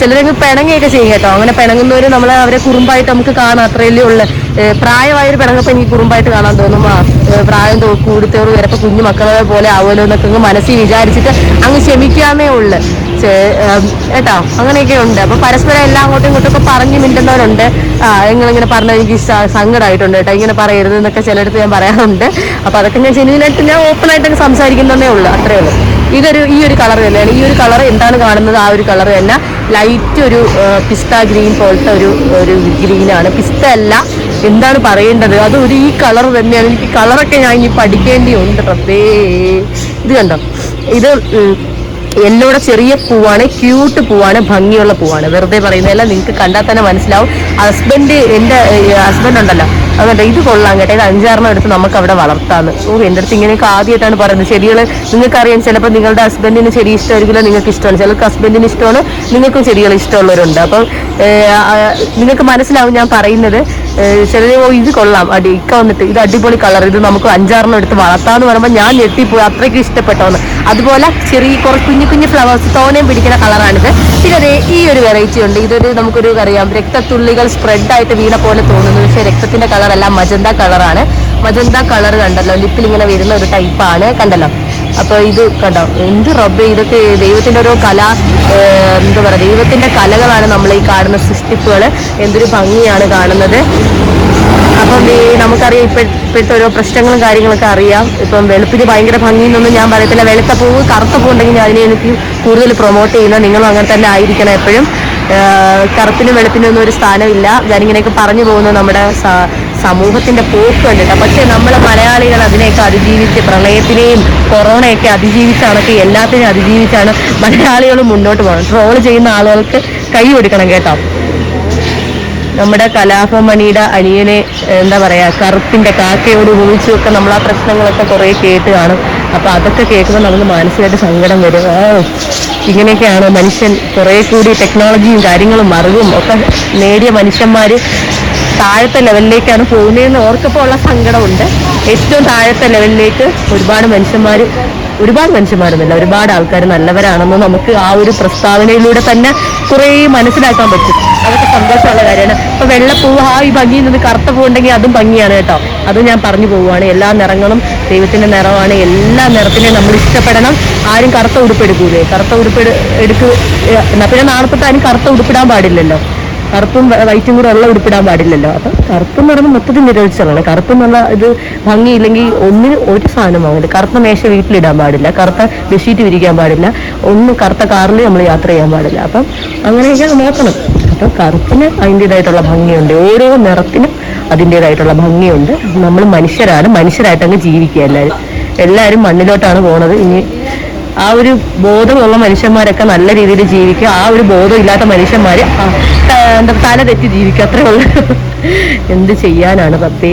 ചിലരങ്ങ് പിണങ്ങുകയൊക്കെ ചെയ്യും കേട്ടോ. അങ്ങനെ പിണങ്ങുന്നവർ നമ്മൾ അവരെ കുറുമ്പായിട്ട് നമുക്ക് കാണാം. അത്രയല്ലേ ഉള്ളു. പ്രായമായൊരു പിണങ്ങപ്പം എനിക്ക് കുറുമ്പായിട്ട് കാണാൻ തോന്നും ആ പ്രായം കൂടിത്തോറും ചിലപ്പോൾ കുഞ്ഞു മക്കളെ പോലെ ആവുമല്ലോ എന്നൊക്കെ അങ്ങ് മനസ്സിൽ വിചാരിച്ചിട്ട് അങ്ങ് ക്ഷമിക്കാമേ ഉള്ളു. കേട്ടോ അങ്ങനെയൊക്കെ ഉണ്ട്. അപ്പൊ പരസ്പരം എല്ലാം അങ്ങോട്ടും ഇങ്ങോട്ടും ഒക്കെ പറഞ്ഞു മിണ്ടുന്നവരുണ്ട്. ആ നിങ്ങളിങ്ങനെ പറഞ്ഞാൽ എനിക്ക് സങ്കടമായിട്ടുണ്ട് കേട്ടോ. ഇങ്ങനെ പറയരുത് എന്നൊക്കെ ചിലടത്ത് ഞാൻ പറയാറുണ്ട്. അപ്പൊ അതൊക്കെ ഞാൻ ജെന്യൂനായിട്ട് ഞാൻ ഓപ്പൺ ആയിട്ട് സംസാരിക്കുന്നതേ ഉള്ളൂ. അത്രേ ഉള്ളൂ. ഇതൊരു ഈ ഒരു കളർ തന്നെയാണ്. ഈ ഒരു കളർ എന്താണ് കാണുന്നത്? ആ ഒരു കളർ തന്നെ ലൈറ്റ് ഒരു പിസ്ത ഗ്രീൻ പോലത്തെ ഒരു ഒരു ഗ്രീനാണ് പിസ്ത അല്ല എന്താണ് പറയേണ്ടത്? അത് ഒരു ഈ കളർ തന്നെയാണ്. എനിക്ക് കളറൊക്കെ ഞാൻ ഇനി പഠിക്കേണ്ടിയുണ്ട് റബ്ബേ. ഇത് കണ്ടോ? ഇത് യെല്ലോടെ ചെറിയ പൂവാണ് ക്യൂട്ട് പൂവാണ് ഭംഗിയുള്ള പൂവാണ്. വെറുതെ പറയുന്നതല്ല നിങ്ങൾക്ക് കണ്ടാൽ തന്നെ മനസ്സിലാവും. ഹസ്ബൻഡ് എന്റെ ഹസ്ബൻഡ് ഉണ്ടല്ലോ. അതുകൊണ്ട് ഇത് കൊള്ളാം കേട്ടോ. ഇത് അഞ്ചാറെണ്ണം എടുത്ത് നമുക്ക് അവിടെ വളർത്താന്ന്. ഓ എന്റെ അടുത്ത് ഇങ്ങനെയൊക്കെ ആദ്യമായിട്ടാണ് പറയുന്നത്. ചെടികൾ നിങ്ങൾക്കറിയാം ചിലപ്പോൾ നിങ്ങളുടെ ഹസ്ബൻഡിന് ചെടി ഇഷ്ടമായിരിക്കില്ല നിങ്ങൾക്ക് ഇഷ്ടമാണ്. ചിലർക്ക് ഹസ്ബൻഡിന് ഇഷ്ടമാണ് നിങ്ങൾക്കും ചെടികൾ ഇഷ്ടമുള്ളവരുണ്ട്. അപ്പം നിങ്ങൾക്ക് മനസ്സിലാവും ഞാൻ പറയുന്നത്. ചിലർ ഇത് കൊള്ളാം. അടി ഇക്ക വന്നിട്ട് ഇത് അടിപൊളി കളർ. ഇത് നമുക്ക് അഞ്ചാറെണ്ണം എടുത്ത് വളർത്താന്ന് പറയുമ്പോൾ ഞാൻ ഞെട്ടിപ്പോയി. അത്രയ്ക്ക് ഇഷ്ടപ്പെട്ടോന്ന്. അതുപോലെ ചെറിയ കുറച്ച് കുഞ്ഞു കുഞ്ഞു ഫ്ലവേഴ്സ് തോനെയും പിടിക്കുന്ന കളറാണിത്. പിന്നെ അതേ ഈ ഒരു വെറൈറ്റി ഉണ്ട്. ഇതൊരു നമുക്കൊരു അറിയാം രക്തത്തുള്ളികൾ സ്പ്രെഡ് ആയിട്ട് വീണ പോലെ തോന്നുന്നു. പക്ഷേ രക്തത്തിന്റെ കളർ അല്ല മജന്ത കളറാണ്. മജന്ത കളർ കണ്ടല്ലോ ലിപ്പിൽ ഇങ്ങനെ വരുന്ന ഒരു ടൈപ്പാണ് കണ്ടല്ലോ? അപ്പോൾ ഇത് കണ്ടോ? എന്ത് റബ്ബ് ഇതൊക്കെ ദൈവത്തിന്റെ ഓരോ കല എന്താ പറയുക ദൈവത്തിന്റെ കലകളാണ് നമ്മൾ ഈ കാണുന്ന സൃഷ്ടിപ്പുകൾ എന്തൊരു ഭംഗിയാണ് കാണുന്നത്. അപ്പം ഈ നമുക്കറിയാം ഇപ്പ ഇപ്പോഴത്തെ ഓരോ പ്രശ്നങ്ങളും കാര്യങ്ങളൊക്കെ അറിയാം. ഇപ്പം വെളുപ്പിന് ഭയങ്കര ഭംഗിയെന്നൊന്നും ഞാൻ പറയത്തില്ല. വെളുത്ത പൂവ് കറുത്ത പൂ ഉണ്ടെങ്കിൽ അതിനെ എനിക്ക് കൂടുതൽ പ്രൊമോട്ട് ചെയ്യുന്ന നിങ്ങളും അങ്ങനെ തന്നെ ആയിരിക്കണം എപ്പോഴും. കറുപ്പിനും വെളുപ്പിനും ഒന്നും ഒരു സ്ഥാനമില്ല. ഞാനിങ്ങനെയൊക്കെ പറഞ്ഞു പോകുന്നത് നമ്മുടെ സമൂഹത്തിന്റെ പോക്ക് കണ്ടിട്ട്. പക്ഷെ നമ്മളെ മലയാളികൾ അതിനെയൊക്കെ അതിജീവിച്ച് പ്രളയത്തിനെയും കൊറോണയൊക്കെ അതിജീവിച്ചാണൊക്കെ എല്ലാത്തിനെയും അതിജീവിച്ചാണ് മലയാളികൾ മുന്നോട്ട് പോകുന്നത് ട്രോൾ ചെയ്യുന്ന ആളുകൾക്ക് കൈ കൊടുക്കണം കേട്ടോ. നമ്മുടെ കലാഭമണിയുടെ അനിയനെ എന്താ പറയാ കറുപ്പിന്റെ കാക്കയോട് ഉപയോഗിച്ചു ഒക്കെ നമ്മൾ ആ പ്രശ്നങ്ങളൊക്കെ കുറെ കേട്ട് കാണും. അപ്പൊ അതൊക്കെ കേൾക്കുമ്പോൾ നമുക്ക് മാനസികമായിട്ട് സങ്കടം വരും. ഇങ്ങനെയൊക്കെയാണ് മനുഷ്യൻ കുറെ കൂടി ടെക്നോളജിയും കാര്യങ്ങളും അറിവും ഒക്കെ നേടിയ മനുഷ്യന്മാര് താഴത്തെ ലെവലിലേക്കാണ് പോകുന്നതെന്ന് ഓർക്കപ്പോൾ ഉള്ള സങ്കടമുണ്ട്. ഏറ്റവും താഴത്തെ ലെവലിലേക്ക് ഒരുപാട് മനുഷ്യന്മാർ ഒരുപാട് മനുഷ്യന്മാരൊന്നുമില്ല ഒരുപാട് ആൾക്കാർ നല്ലവരാണെന്ന് നമുക്ക് ആ ഒരു പ്രസ്താവനയിലൂടെ തന്നെ കുറേ മനസ്സിലാക്കാൻ പറ്റും. അതൊക്കെ സന്തോഷമുള്ള കാര്യമാണ്. ഇപ്പൊ വെള്ളപ്പൂവ് ആ ഈ ഭംഗിയിൽ നിന്ന് കറുത്ത പൂവുണ്ടെങ്കിൽ അതും ഭംഗിയാണ് കേട്ടോ. അത് ഞാൻ പറഞ്ഞു പോവുകയാണ്. എല്ലാ നിറങ്ങളും ദൈവത്തിന്റെ നിറമാണ്. എല്ലാ നിറത്തിനെയും നമ്മൾ ഇഷ്ടപ്പെടണം. ആരും കറുത്ത ഉടുപ്പ് എടുക്കൂലേ? കറുത്ത ഉടുപ്പ് എടുക്കുക പിന്നെ നാളത്തെ ആരും കറുത്ത ഉടുപ്പിടാൻ പാടില്ലല്ലോ. കറുപ്പും വൈറ്റും കൂടെ ഉള്ള ഉടുപ്പിടാൻ പാടില്ലല്ലോ. അപ്പം കറുപ്പ് എന്ന് പറയുമ്പോൾ മൊത്തത്തിൽ നിരോധിച്ചതാണ്. കറുപ്പ് എന്നുള്ള ഇത് ഭംഗിയില്ലെങ്കിൽ ഒന്നിന് ഒരു സാധനം വാങ്ങില്ല കറുത്ത മേശ വീട്ടിലിടാൻ പാടില്ല. കറുത്ത ബെഡ്ഷീറ്റ് വിരിക്കാൻ പാടില്ല. ഒന്ന് കറുത്ത കാറിൽ നമ്മൾ യാത്ര ചെയ്യാൻ പാടില്ല. അപ്പം അങ്ങനെയൊക്കെ നോക്കണം. അപ്പം കറുപ്പിന് അതിന്റെതായിട്ടുള്ള ഭംഗിയുണ്ട്. ഓരോ നിറത്തിനും അതിന്റെതായിട്ടുള്ള ഭംഗിയുണ്ട്. നമ്മൾ മനുഷ്യരാണ്. മനുഷ്യരായിട്ടങ്ങ് ജീവിക്കുക എല്ലാവരും. എല്ലാവരും മണ്ണിലോട്ടാണ് പോണത്. ഇനി ആ ഒരു ബോധമുള്ള മനുഷ്യന്മാരൊക്കെ നല്ല രീതിയിൽ ജീവിക്കുക. ആ ഒരു ബോധം ഇല്ലാത്ത മനുഷ്യന്മാർ എന്താ തല തെറ്റി ജീവിക്കുക. അത്രേ ഉള്ളൂ. എന്ത് ചെയ്യാനാണ് പപ്പേ?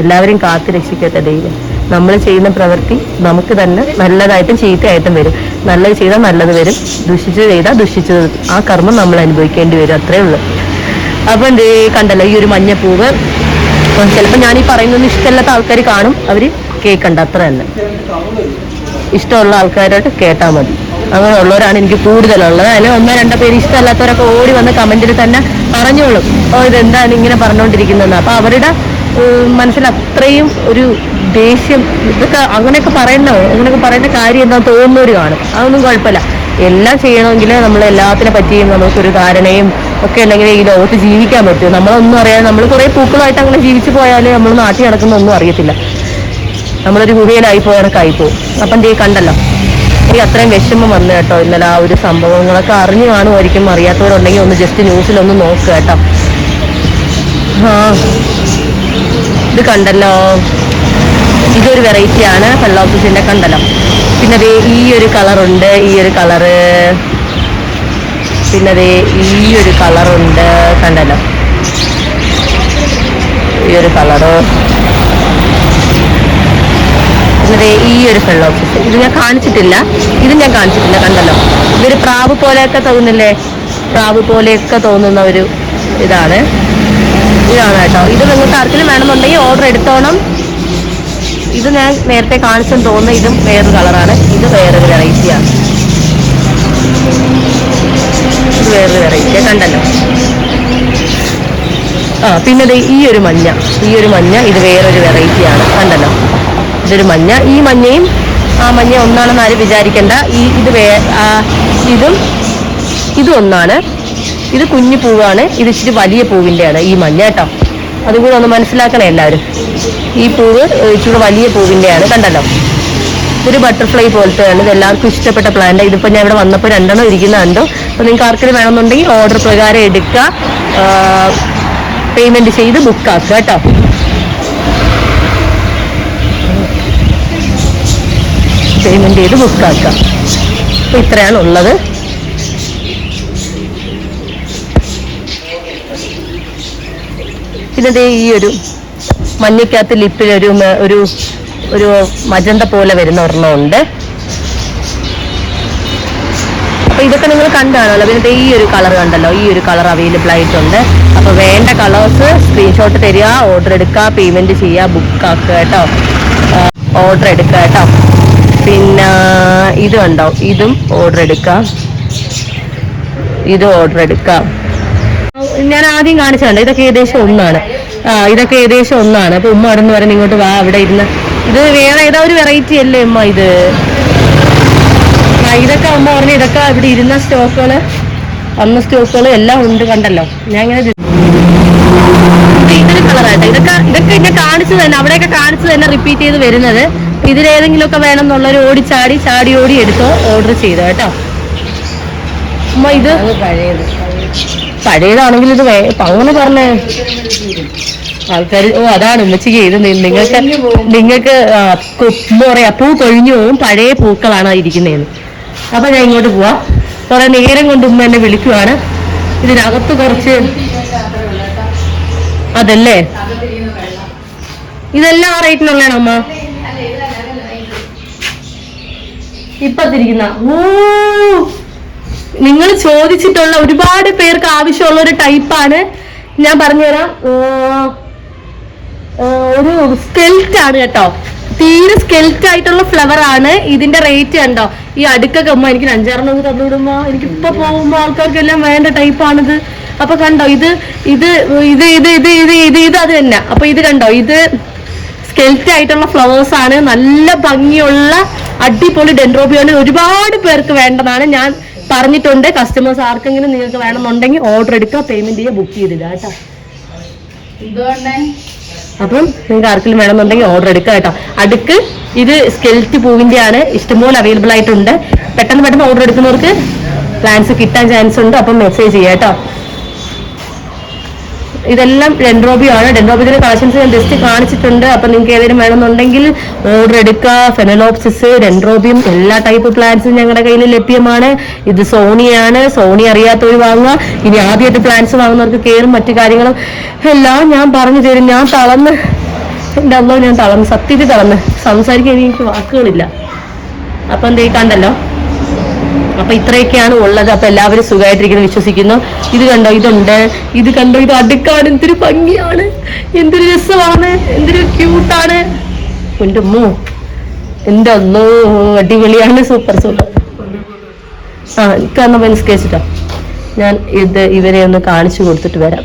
എല്ലാവരും കാത്തു രക്ഷിക്കട്ടെ ദൈവം. നമ്മൾ ചെയ്യുന്ന പ്രവൃത്തി നമുക്ക് തന്നെ നല്ലതായിട്ടും ചീത്തയായിട്ടും വരും. നല്ലത് ചെയ്താൽ നല്ലത് വരും. ദുഷിച്ചത് ചെയ്താൽ ദുഷിച്ചത് ആ കർമ്മം നമ്മൾ അനുഭവിക്കേണ്ടി വരും. അത്രേ ഉള്ളൂ. അപ്പൊ എന്ത് കണ്ടല്ലോ? ഈ ഒരു മഞ്ഞപ്പൂവ്. ചിലപ്പോൾ ഞാൻ ഈ പറയുന്നൊന്നും ഇഷ്ടമല്ലാത്ത ആൾക്കാർ കാണും. അവർ കേൾക്കണ്ട. അത്ര തന്നെ. ഇഷ്ടമുള്ള ആൾക്കാരോട്ട് കേട്ടാൽ മതി. അങ്ങനെയുള്ളവരാണ് എനിക്ക് കൂടുതലുള്ളത്. അതിൽ ഒന്നോ രണ്ടോ പേര് ഇഷ്ടമല്ലാത്തവരൊക്കെ ഓടി വന്ന് കമന്റിൽ തന്നെ പറഞ്ഞോളും. ഓ ഇതെന്താണ് ഇങ്ങനെ പറഞ്ഞുകൊണ്ടിരിക്കുന്നതെന്ന് അപ്പൊ അവരുടെ മനസ്സിൽ അത്രയും ഒരു ദേഷ്യം ഇതൊക്കെ അങ്ങനെയൊക്കെ പറയുന്നോ അങ്ങനെയൊക്കെ പറയുന്ന കാര്യം എന്താ തോന്നുന്നവർ കാണും. അതൊന്നും കുഴപ്പമില്ല. എല്ലാം ചെയ്യണമെങ്കിൽ നമ്മൾ എല്ലാത്തിനെ പറ്റിയും നമുക്കൊരു ധാരണയും ഒക്കെ അല്ലെങ്കിൽ ഈ ലോകത്ത് ജീവിക്കാൻ പറ്റും. നമ്മളൊന്നും അറിയാതെ നമ്മൾ കുറേ പൂക്കളായിട്ട് അങ്ങനെ ജീവിച്ചു പോയാൽ നമ്മൾ നാട്ടിൽ നടക്കുന്ന ഒന്നും അറിയത്തില്ല. നമ്മളൊരു ഗുഹയിലായി പോയണക്കായി പോകും അപ്പം ദേ കണ്ടല്ലോ. എനിക്ക് അത്രയും വിഷമം വന്നു കേട്ടോ ഇന്നലെ ആ ഒരു സംഭവങ്ങളൊക്കെ അറിഞ്ഞു കാണുമായിരിക്കും. അറിയാത്തവരുണ്ടെങ്കിൽ ഒന്ന് ജസ്റ്റ് ന്യൂസിലൊന്ന് നോക്കുക കേട്ടോ. ആ. ഇത് കണ്ടല്ലോ. ഇതൊരു വെറൈറ്റിയാണ് ഫെള്ളോഫീസിന്റെ കണ്ടല്ലോ. പിന്നെ ദേ ഈ ഒരു കളറുണ്ട് ഈ ഒരു കളറ് പിന്നെ ദേ ഈ ഒരു കളറുണ്ട് കണ്ടല്ലോ. ഈ ഒരു കളറ് പിന്നെ ഈ ഒരു ഫെള്ളോ ഇത് ഞാൻ കാണിച്ചിട്ടില്ല. ഇത് ഞാൻ കാണിച്ചിട്ടില്ല. കണ്ടല്ലോ? ഇതൊരു പ്രാവ് പോലെയൊക്കെ തോന്നുന്നില്ലേ? പ്രാവ് പോലെയൊക്കെ തോന്നുന്ന ഒരു ഇതാണ്. ഇതാണ് കേട്ടോ. ഇത് നിങ്ങൾക്ക് ആർക്കെങ്കിലും വേണമെന്നുണ്ടെങ്കിൽ ഓർഡർ എടുത്തോണം. ഇത് ഞാൻ നേരത്തെ കാണിച്ചെന്ന് തോന്നുന്നു. ഇതും വേറൊരു കളറാണ് ഇത് വേറൊരു വെറൈറ്റിയാണ് ഇത് വേറൊരു വെറൈറ്റി കണ്ടല്ലോ? ആ പിന്നെ ഈ ഒരു മഞ്ഞ. ഈ ഒരു മഞ്ഞ ഇത് വേറൊരു വെറൈറ്റിയാണ് കണ്ടല്ലോ? ഇതൊരു മഞ്ഞ. ഈ മഞ്ഞയും ആ മഞ്ഞ ഒന്നാണെന്ന് ആരും വിചാരിക്കേണ്ട. ഈ ഇത് വേ ഇതും ഇതും ഒന്നാണ്. ഇത് കുഞ്ഞു പൂവാണ്. ഇത് ഇച്ചിരി വലിയ പൂവിന്റെയാണ് ഈ മഞ്ഞ കേട്ടോ. അതും കൂടെ ഒന്ന് മനസ്സിലാക്കണേ എല്ലാവരും. ഈ പൂവ് ഇച്ചിരി വലിയ പൂവിന്റെയാണ്. കണ്ടല്ലോ? ഇതൊരു ബട്ടർഫ്ലൈ പോലത്തെയാണ്. ഇത് എല്ലാവർക്കും ഇഷ്ടപ്പെട്ട പ്ലാന്റ് ഇതിപ്പോൾ ഞാൻ ഇവിടെ വന്നപ്പോൾ രണ്ടെണ്ണം ഇരിക്കുന്നുണ്ടോ അപ്പോൾ നിങ്ങൾക്ക് ആർക്കെങ്കിലും വേണമെന്നുണ്ടെങ്കിൽ ഓർഡർ പ്രകാരം എടുക്കുക പേയ്മെന്റ് ചെയ്ത് ബുക്കാക്കുക കേട്ടോ. പേയ്മെന്റ് ചെയ്ത് ബുക്കാക്കാം അപ്പോൾ ഇത്രയാണ് ഉള്ളത്. പിന്നെ ഈ ഒരു മഞ്ഞക്കകത്ത് ലിപ്പിൽ ഒരു ഒരു മജന്ത പോലെ വരുന്ന ഒരെണ്ണമുണ്ട് അപ്പൊ ഇതൊക്കെ നിങ്ങൾ കണ്ടാണല്ലോ. പിന്നെ ഈ ഒരു കളർ കണ്ടല്ലോ. ഈ ഒരു കളർ അവൈലബിൾ ആയിട്ടുണ്ട്. അപ്പൊ വേണ്ട കളേഴ്സ് സ്ക്രീൻഷോട്ട് തരിക ഓർഡർ എടുക്കുക പേയ്മെന്റ് ചെയ്യുക ബുക്ക് ആക്കുക കേട്ടോ. ഓർഡർ എടുക്കുക കേട്ടോ. പിന്നെ ഇത് കണ്ടോ? ഇതും ഓർഡർ എടുക്കാം. ഇത് ഓർഡർ എടുക്കാം. ഞാൻ ആദ്യം കാണിച്ചതുണ്ട് ഇതൊക്കെ ഏകദേശം ഒന്നാണ്. ആ ഇതൊക്കെ ഏകദേശം ഒന്നാണ്. അപ്പൊ ഉമ്മ അവിടെ നിന്ന് പറഞ്ഞ് ഇങ്ങോട്ട് വാ അവിടെ ഇരുന്ന്. ഇത് വേറെ ഏതാ ഒരു വെറൈറ്റി അല്ലേ ഉമ്മ ഇത്? ആ ഇതൊക്കെ ഉമ്മ പറഞ്ഞു ഇതൊക്കെ ഇവിടെ ഇരുന്ന സ്റ്റോക്കുകൾ വന്ന സ്റ്റോക്കുകൾ എല്ലാം ഉണ്ട് കണ്ടല്ലോ. ഞാൻ ഇങ്ങനെ ഇത് ഇതൊരു കളറായിട്ട് ഇതൊക്കെ ഇതൊക്കെ ഇങ്ങനെ കാണിച്ചു തന്നെ അവിടെയൊക്കെ കാണിച്ചു തന്നെ റിപ്പീറ്റ് ചെയ്ത് വരുന്നത്. ഇതിലേതെങ്കിലും ഒക്കെ വേണം എന്നുള്ളൊരു ഓടി ചാടി ചാടി ഓടി എടുത്തോ ഓർഡർ ചെയ്തോ കേട്ടോ. അമ്മ ഇത് പഴയത്. പഴയതാണെങ്കിൽ ഇത് അങ്ങനെ പറഞ്ഞേ. ആൾക്കാർ ഓ അതാണ് ഉമ്മച്ചിക്ക് ഇത് നിങ്ങൾക്ക് നിങ്ങൾക്ക് എന്താ പറയാ പൂ കൊഴിഞ്ഞു പോവും പഴയ പൂക്കളാണ് ഇരിക്കുന്നതെന്ന് അപ്പൊ ഞാൻ ഇങ്ങോട്ട് പോവാ. കുറെ നേരം കൊണ്ട് ഉമ്മ എന്നെ വിളിക്കുവാണ്. ഇതിനകത്ത് കുറച്ച് അതല്ലേ? ഇതെല്ലാം ആ റേറ്റിനുള്ളതാണ് അമ്മ ഇപ്പൊ തിരിക്കുന്ന നിങ്ങൾ ചോദിച്ചിട്ടുള്ള ഒരുപാട് പേർക്ക് ആവശ്യമുള്ള ഒരു ടൈപ്പാണ്. ഞാൻ പറഞ്ഞുതരാം. ഒരു സ്കെൽറ്റ് ആണ് കേട്ടോ. തീരെ സ്കെൽറ്റ് ആയിട്ടുള്ള ഫ്ലവർ ആണ്. ഇതിന്റെ റേറ്റ് കണ്ടോ? ഈ അടുക്കൊക്കെ അമ്മ എനിക്ക് അഞ്ചാറെണ്ണം ഒന്ന് തന്നുവിടുമ്പോ എനിക്ക് ഇപ്പൊ പോകുമ്പോ ആൾക്കാർക്കെല്ലാം വേണ്ട ടൈപ്പാണിത് അപ്പൊ കണ്ടോ ഇത് ഇത് ഇത് ഇത് ഇത് ഇത് ഇത് ഇത് അത് തന്നെ. അപ്പൊ ഇത് കണ്ടോ ഇത് സ്കെൽറ്റ് ആയിട്ടുള്ള ഫ്ലവേഴ്സ് ആണ്. നല്ല ഭംഗിയുള്ള അടിപൊളി ഡെൻഡ്രോബിയാണ് ഒരുപാട് പേർക്ക് വേണ്ടതാണ്. ഞാൻ പറഞ്ഞിട്ടുണ്ട് കസ്റ്റമേഴ്സ് ആർക്കെങ്കിലും നിങ്ങൾക്ക് വേണമെന്നുണ്ടെങ്കിൽ ഓർഡർ എടുക്കുക പേയ്മെന്റ് ചെയ്യുക ബുക്ക് ചെയ്തിടുക കേട്ടോ. അപ്പം നിങ്ങൾക്ക് ആർക്കെങ്കിലും വേണമെന്നുണ്ടെങ്കിൽ ഓർഡർ എടുക്കുക കേട്ടോ. അടുക്ക് ഇത് സ്കെൽറ്റ് പൂവിന്റെ ആണ്. ഇഷ്ടംപോലെ അവൈലബിൾ ആയിട്ടുണ്ട്. പെട്ടെന്ന് പെട്ടെന്ന് ഓർഡർ എടുക്കുന്നവർക്ക് പ്ലാൻസ് കിട്ടാൻ ചാൻസ് ഉണ്ട്. അപ്പം മെസ്സേജ് ചെയ്യാം കേട്ടോ. ഇതെല്ലാം ഡെൻഡ്രോബിയോ ആണ് ഡെൻഡ്രോബിയുടെ കളക്ഷൻസ് ഞാൻ ജസ്റ്റ് കാണിച്ചിട്ടുണ്ട്. അപ്പൊ നിങ്ങൾക്ക് ഏതെങ്കിലും വേണമെന്നുണ്ടെങ്കിൽ ഓർഡർ എടുക്കുക. ഫെനലോപ്സിസ് ഡെൻഡ്രോബിയും എല്ലാ ടൈപ്പ് പ്ലാന്റ്സും ഞങ്ങളുടെ കയ്യിൽ ലഭ്യമാണ്. ഇത് സോണിയാണ്. സോണി അറിയാത്തവർ വാങ്ങുക. ഇനി ആദ്യമായിട്ട് പ്ലാന്റ്സ് വാങ്ങുന്നവർക്ക് കയറും മറ്റു കാര്യങ്ങളും എല്ലാം ഞാൻ പറഞ്ഞു തരും. ഞാൻ തളർന്ന്. എന്റെ അമ്മ ഞാൻ തളർന്ന്. സത്യത്തിൽ തളർന്ന്. സംസാരിക്കാൻ എനിക്ക് വാക്കുകളില്ല. അപ്പൊ എന്തേ കണ്ടല്ലോ? അപ്പൊ ഇത്രയൊക്കെയാണ് ഉള്ളത്. അപ്പൊ എല്ലാവരും സുഖമായിട്ടിരിക്കുന്നു വിശ്വസിക്കുന്നു. ഇത് കണ്ടോ? ഇതുണ്ട്. ഇത് കണ്ടോ? ഇത് അടുക്കാണ്. എന്തൊരു ഭംഗിയാണ്. എന്തൊരു രസമാണ്. എന്തൊരു ക്യൂട്ടാണ് എന്റെ ഒന്നോ അടിപൊളിയാണ്. Super super. ആ എനിക്കന്ന് മനസ്സിലാച്ചിട്ടോ ഞാൻ ഇത് ഇവരെ ഒന്ന് കാണിച്ചു കൊടുത്തിട്ട് വരാം.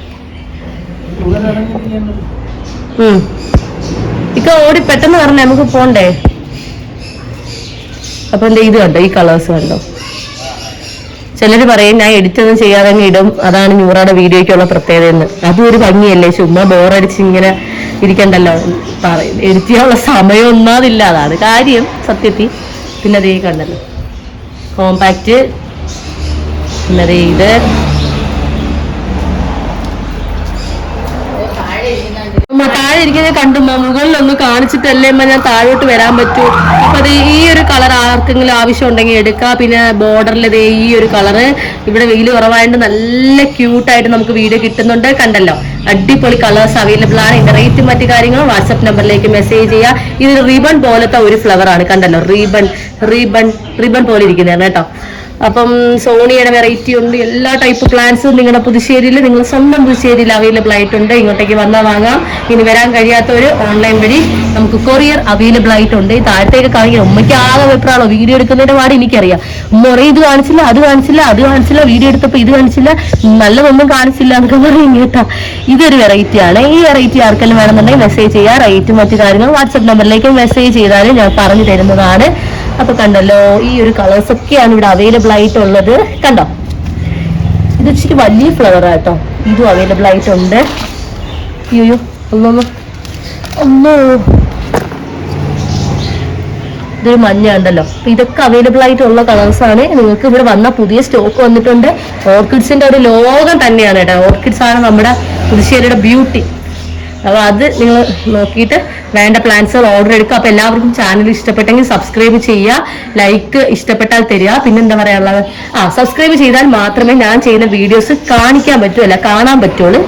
ഇക്ക ഓടി പെട്ടെന്ന് പറഞ്ഞേ നമുക്ക് പോണ്ടേ? അപ്പൊ എന്താ ഇത് കണ്ടോ? ഈ കളേഴ്സ് കണ്ടോ? ചിലര് പറയും ഞാൻ എഡിറ്റ് ഒന്നും ചെയ്യാതെ ഇടും. അതാണ് ന്യൂറയുടെ വീഡിയോയ്ക്കുള്ള പ്രത്യേകത എന്ന് അതും ഒരു ഭംഗിയല്ലേ? ചുമ്മാ ബോറടിച്ച് ഇങ്ങനെ ഇരിക്കണ്ടല്ലോ. പറയും എഡിറ്റ് ചെയ്യാനുള്ള സമയം ഒന്നാതില്ല. അതാണ് കാര്യം സത്യത്തിൽ പിന്നെ അതേ കണ്ടല്ലോ. കോമ്പാക്റ്റ്. പിന്നെ അതേ ഇത് താഴെ ഇരിക്കുന്നുണ്ട് ഇരിക്കുന്നത് കണ്ടുമ്മ മുകളിലൊന്ന് കാണിച്ചിട്ടല്ലേ അമ്മ ഞാൻ താഴോട്ട് വരാൻ പറ്റൂ. അപ്പൊ അത് ഈ ഒരു കളർ ആർക്കെങ്കിലും ആവശ്യം ഉണ്ടെങ്കിൽ എടുക്കാം. പിന്നെ ബോർഡറിൽ ദേ ഈ ഒരു കളറ്. ഇവിടെ വെയിൽ കുറവായതുകൊണ്ട് നല്ല ക്യൂട്ടായിട്ട് നമുക്ക് വീഡിയോ കിട്ടുന്നുണ്ട്. കണ്ടല്ലോ? അടിപൊളി കളേഴ്സ് അവൈലബിൾ ആണ്. ഇതിന്റെ റേറ്റ് മറ്റു കാര്യങ്ങളും വാട്സപ്പ് നമ്പറിലേക്ക് മെസ്സേജ് ചെയ്യുക ഇത് റിബൺ പോലത്തെ ഒരു ഫ്ലവർ ആണ്. കണ്ടല്ലോ? റിബൺ റിബൺ റിബൺ പോലെ ഇരിക്കുന്നതാണ് കേട്ടോ. അപ്പം സോണിയുടെ വെറൈറ്റി ഉണ്ട് എല്ലാ ടൈപ്പ് പ്ലാന്റ്സും നിങ്ങളുടെ പുതുശ്ശേരിയിൽ നിങ്ങൾ സ്വന്തം പുതുശ്ശേരിയിൽ അവൈലബിൾ ആയിട്ടുണ്ട്. ഇങ്ങോട്ടേക്ക് വന്നാൽ വാങ്ങാം. ഇനി വരാൻ കഴിയാത്തവർ ഓൺലൈൻ വഴി നമുക്ക് കൊറിയർ അവൈലബിൾ ആയിട്ടുണ്ട്. താഴത്തേക്ക് കാണിക്കാൻ ഉമ്മയ്ക്ക് ആകെ വെപ്രാളോ വീഡിയോ എടുക്കുന്നതിന്റെ പാട് എനിക്കറിയാം. ഉമ്മ പറയും ഇത് കാണിച്ചില്ല അത് കാണിച്ചില്ല അത് കാണിച്ചില്ല വീഡിയോ എടുത്തപ്പോൾ ഇത് കാണിച്ചില്ല നല്ലതൊന്നും കാണിച്ചില്ല എന്നൊക്കെ പറയും കേട്ടാ. ഇതൊരു വെറൈറ്റി ആണ്. ഈ വെറൈറ്റി ആർക്കെല്ലാം വേണമെന്നുണ്ടെങ്കിൽ മെസ്സേജ് ചെയ്യുക റേറ്റ് മറ്റു കാര്യങ്ങൾ വാട്സപ്പ് നമ്പറിലേക്ക് മെസ്സേജ് ചെയ്താൽ ഞാൻ പറഞ്ഞു തരുന്നതാണ്. അപ്പൊ കണ്ടല്ലോ ഈ ഒരു കളേഴ്സ് ഒക്കെയാണ് ഇവിടെ അവൈലബിൾ ആയിട്ടുള്ളത്. കണ്ടോ? ഇത് ഇച്ചിരി വലിയ ഫ്ലവർ ആട്ടോ ഇതും അവൈലബിൾ ആയിട്ടുണ്ട്. അയ്യോ ഇതൊരു മഞ്ഞ ഉണ്ടല്ലോ അപ്പൊ ഇതൊക്കെ അവൈലബിൾ ആയിട്ടുള്ള കളേഴ്സ് ആണ്. നിങ്ങൾക്ക് ഇവിടെ വന്ന പുതിയ സ്റ്റോക്ക് വന്നിട്ടുണ്ട്. ഓർക്കിഡ്സിന്റെ ഒരു ലോകം തന്നെയാണ് കേട്ടോ. ഓർക്കിഡ്സ് ആണ് നമ്മുടെ പുതുശ്ശേരിയുടെ ബ്യൂട്ടി അപ്പൊ അത് നിങ്ങൾ നോക്കിയിട്ട് വേണ്ട പ്ലാൻസ് ഓർഡർ എടുക്കുക. അപ്പോൾ എല്ലാവർക്കും ചാനൽ ഇഷ്ടപ്പെട്ടെങ്കിൽ സബ്സ്ക്രൈബ് ചെയ്യുക. ലൈക്ക് ഇഷ്ടപ്പെട്ടാൽ തരിക. പിന്നെ എന്താ പറയാനുള്ളത്? ആ സബ്സ്ക്രൈബ് ചെയ്താൽ മാത്രമേ ഞാൻ ചെയ്യുന്ന വീഡിയോസ് കാണിക്കാൻ പറ്റൂ കാണാൻ പറ്റുള്ളൂ.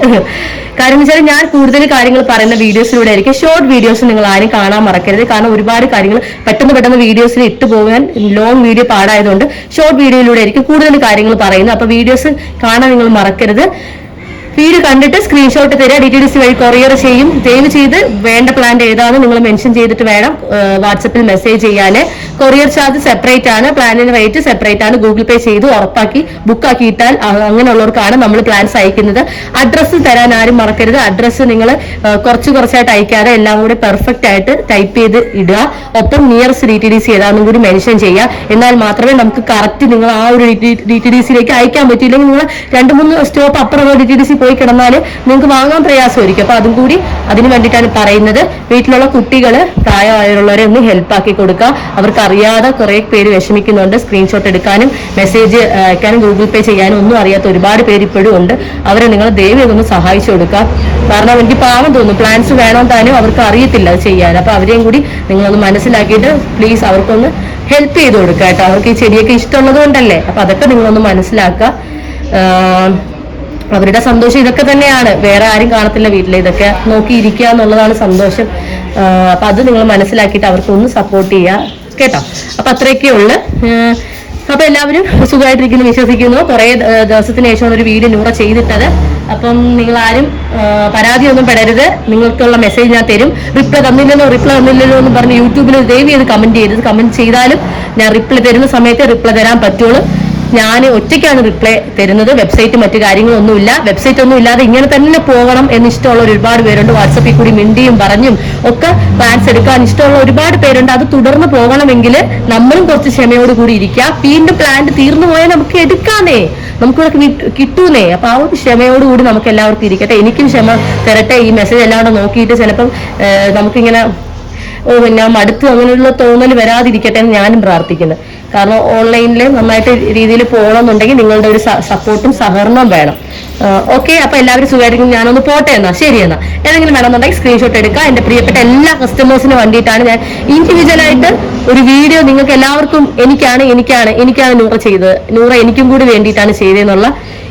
കാരണം വെച്ചാൽ ഞാൻ കൂടുതൽ കാര്യങ്ങൾ പറയുന്ന വീഡിയോസിലൂടെ ആയിരിക്കും. ഷോർട്ട് വീഡിയോസ് നിങ്ങൾ ആരും കാണാൻ മറക്കരുത്. കാരണം ഒരുപാട് കാര്യങ്ങൾ പെട്ടെന്ന് പെട്ടെന്ന് വീഡിയോസിൽ ഇട്ട് പോകാൻ ലോങ് വീഡിയോ പാടായതുകൊണ്ട് ഷോർട്ട് വീഡിയോയിലൂടെ ആയിരിക്കും കൂടുതൽ കാര്യങ്ങൾ പറയുന്നത്. അപ്പൊ വീഡിയോസ് കാണാൻ നിങ്ങൾ മറക്കരുത്. വീഡിയോ കണ്ടിട്ട് സ്ക്രീൻഷോട്ട് തരിക ഡി ടി ഡി സി വഴി കൊറിയർ ചെയ്യും. ദയവ് ചെയ്ത് വേണ്ട പ്ലാന്റ് ഏതാണെന്ന് നിങ്ങൾ മെൻഷൻ ചെയ്തിട്ട് വേണം വാട്സപ്പിൽ മെസ്സേജ് ചെയ്യാൻ കൊറിയർ ചാർജ് സെപ്പറേറ്റ് ആണ്. പ്ലാനിന് റേറ്റ് സെപ്പറേറ്റ് ആണ്. ഗൂഗിൾ പേ ചെയ്ത് ഉറപ്പാക്കി ബുക്ക് ആക്കിയിട്ടാൽ അങ്ങനെയുള്ളവർക്കാണ് നമ്മൾ പ്ലാൻസ് അയക്കുന്നത്. അഡ്രസ്സ് തരാൻ ആരും മറക്കരുത്. അഡ്രസ്സ് നിങ്ങൾ കുറച്ച് കുറച്ചായിട്ട് അയക്കാതെ എല്ലാം കൂടി പെർഫെക്റ്റ് ആയിട്ട് ടൈപ്പ് ചെയ്ത് ഇടുക. ഒപ്പം nearest D T D C ഏതാണെന്നും കൂടി മെൻഷൻ ചെയ്യുക. എന്നാൽ മാത്രമേ നമുക്ക് കറക്റ്റ് നിങ്ങൾ ആ ഒരു ഡി ടി ഡി സിയിലേക്ക് അയക്കാൻ പറ്റിയില്ലെങ്കിൽ നിങ്ങൾ രണ്ട് മൂന്ന് സ്റ്റോപ്പ് അപ്പുറം ഡി ടി ഡി സി പോയി കിടന്നാൽ നിങ്ങൾക്ക് വാങ്ങാൻ പ്രയാസമായിരിക്കും. അപ്പൊ അതും കൂടി അതിന് വേണ്ടിയിട്ടാണ് പറയുന്നത്. വീട്ടിലുള്ള കുട്ടികൾ പ്രായമായുള്ളവരെ ഒന്ന് ഹെൽപ്പ് ആക്കി കൊടുക്കുക. അവർക്ക് അറിയാതെ കുറെ പേര് വിഷമിക്കുന്നുണ്ട്. സ്ക്രീൻഷോട്ട് എടുക്കാനും മെസ്സേജ് അയക്കാനും ഗൂഗിൾ പേ ചെയ്യാനും ഒന്നും അറിയാത്ത ഒരുപാട് പേര് ഇപ്പോഴും ഉണ്ട്. അവരെ നിങ്ങൾ ദയവ് ഒന്ന് സഹായിച്ചു കൊടുക്കുക. കാരണം എനിക്ക് പാവം തോന്നും പ്ലാൻസ് വേണം താനും അവർക്ക് അറിയത്തില്ല അത് ചെയ്യാൻ. അപ്പൊ അവരെയും കൂടി നിങ്ങളൊന്ന് മനസ്സിലാക്കിയിട്ട് പ്ലീസ് അവർക്കൊന്ന് ഹെൽപ്പ് ചെയ്ത് കൊടുക്കുക കേട്ടോ. അവർക്ക് ഈ ചെടിയൊക്കെ ഇഷ്ടമുള്ളത് കൊണ്ടല്ലേ? അപ്പൊ അതൊക്കെ നിങ്ങളൊന്ന് മനസ്സിലാക്കുക. അവരുടെ സന്തോഷം ഇതൊക്കെ തന്നെയാണ്. വേറെ ആരും കാണത്തില്ല വീട്ടിൽ ഇതൊക്കെ നോക്കിയിരിക്കുക എന്നുള്ളതാണ് സന്തോഷം. അപ്പൊ അത് നിങ്ങൾ മനസ്സിലാക്കിയിട്ട് അവർക്ക് ഒന്ന് സപ്പോർട്ട് ചെയ്യുക. കേട്ടോ? അപ്പൊ അത്രയൊക്കെ ഉള്ളു. അപ്പൊ എല്ലാവരും സുഖമായിട്ടിരിക്കുന്നു വിശ്വസിക്കുന്നു. കുറെ ദിവസത്തിന് ശേഷമാണ് ഒരു വീഡിയോ നൂറ ചെയ്തിട്ടത്. അപ്പം നിങ്ങൾ ആരും പരാതി ഒന്നും പെടരുത്. നിങ്ങൾക്കുള്ള മെസ്സേജ് ഞാൻ തരും. റിപ്ലൈ തന്നില്ലല്ലോ റിപ്ലൈ തന്നില്ലല്ലോ എന്ന് പറഞ്ഞ് യൂട്യൂബിൽ ദയവ് ചെയ്ത് കമന്റ് ചെയ്തത് കമന്റ് ചെയ്താലും ഞാൻ റിപ്ലൈ തരുന്ന സമയത്ത് റിപ്ലൈ തരാൻ പറ്റുള്ളൂ. ഞാൻ ഒറ്റയ്ക്കാണ് റിപ്ലൈ തരുന്നത്. വെബ്സൈറ്റ് മറ്റു കാര്യങ്ങളൊന്നുമില്ല. വെബ്സൈറ്റ് ഒന്നും ഇല്ലാതെ ഇങ്ങനെ തന്നെ പോകണം എന്ന് ഇഷ്ടമുള്ള ഒരുപാട് പേരുണ്ട്. വാട്സപ്പിൽ കൂടി മിണ്ടിയും പറഞ്ഞും ഒക്കെ പ്ലാൻസ് എടുക്കാൻ ഇഷ്ടമുള്ള ഒരുപാട് പേരുണ്ട്. അത് തുടർന്ന് പോകണമെങ്കിൽ നമ്മളും കുറച്ച് ക്ഷമയോട് കൂടി ഇരിക്കുക. വീണ്ടും പ്ലാന്റ് തീർന്നു പോയാൽ നമുക്ക് എടുക്കാന്നേ. നമുക്കിവിടെ കിട്ട്- കിട്ടൂന്നേ. അപ്പൊ ആ ഒരു ക്ഷമയോടുകൂടി നമുക്ക് എല്ലാവർക്കും ഇരിക്കട്ടെ. എനിക്കും ക്ഷമ തരട്ടെ. ഈ മെസ്സേജ് എല്ലാവരും നോക്കിയിട്ട് ചിലപ്പം നമുക്കിങ്ങനെ പിന്നെ മടുത്ത് അങ്ങനെയുള്ള തോന്നൽ വരാതിരിക്കട്ടെ എന്ന് ഞാനും പ്രാർത്ഥിക്കുന്നു. കാരണം ഓൺലൈനിൽ നന്നായിട്ട് രീതിയിൽ പോകണമെന്നുണ്ടെങ്കിൽ നിങ്ങളുടെ ഒരു സപ്പോർട്ടും സഹകരണവും വേണം. ഓക്കെ അപ്പൊ എല്ലാവരും സുഖമായിരിക്കും. ഞാനൊന്ന് പോട്ടെ എന്നാ? ശരി എന്നാ. ഏതെങ്കിലും വേണമെന്നുണ്ടെങ്കിൽ സ്ക്രീൻഷോട്ട് എടുക്കുക എന്റെ പ്രിയപ്പെട്ട എല്ലാ കസ്റ്റമേഴ്സിന് വേണ്ടിയിട്ടാണ് ഞാൻ ഇൻഡിവിജ്വൽ ആയിട്ട് ഒരു വീഡിയോ നിങ്ങൾക്ക് എല്ലാവർക്കും എനിക്കാണ് എനിക്കാണ് എനിക്കാണ് നൂറ ചെയ്തത്. നൂറ എനിക്കും കൂടി വേണ്ടിയിട്ടാണ് ചെയ്തതെന്നുള്ള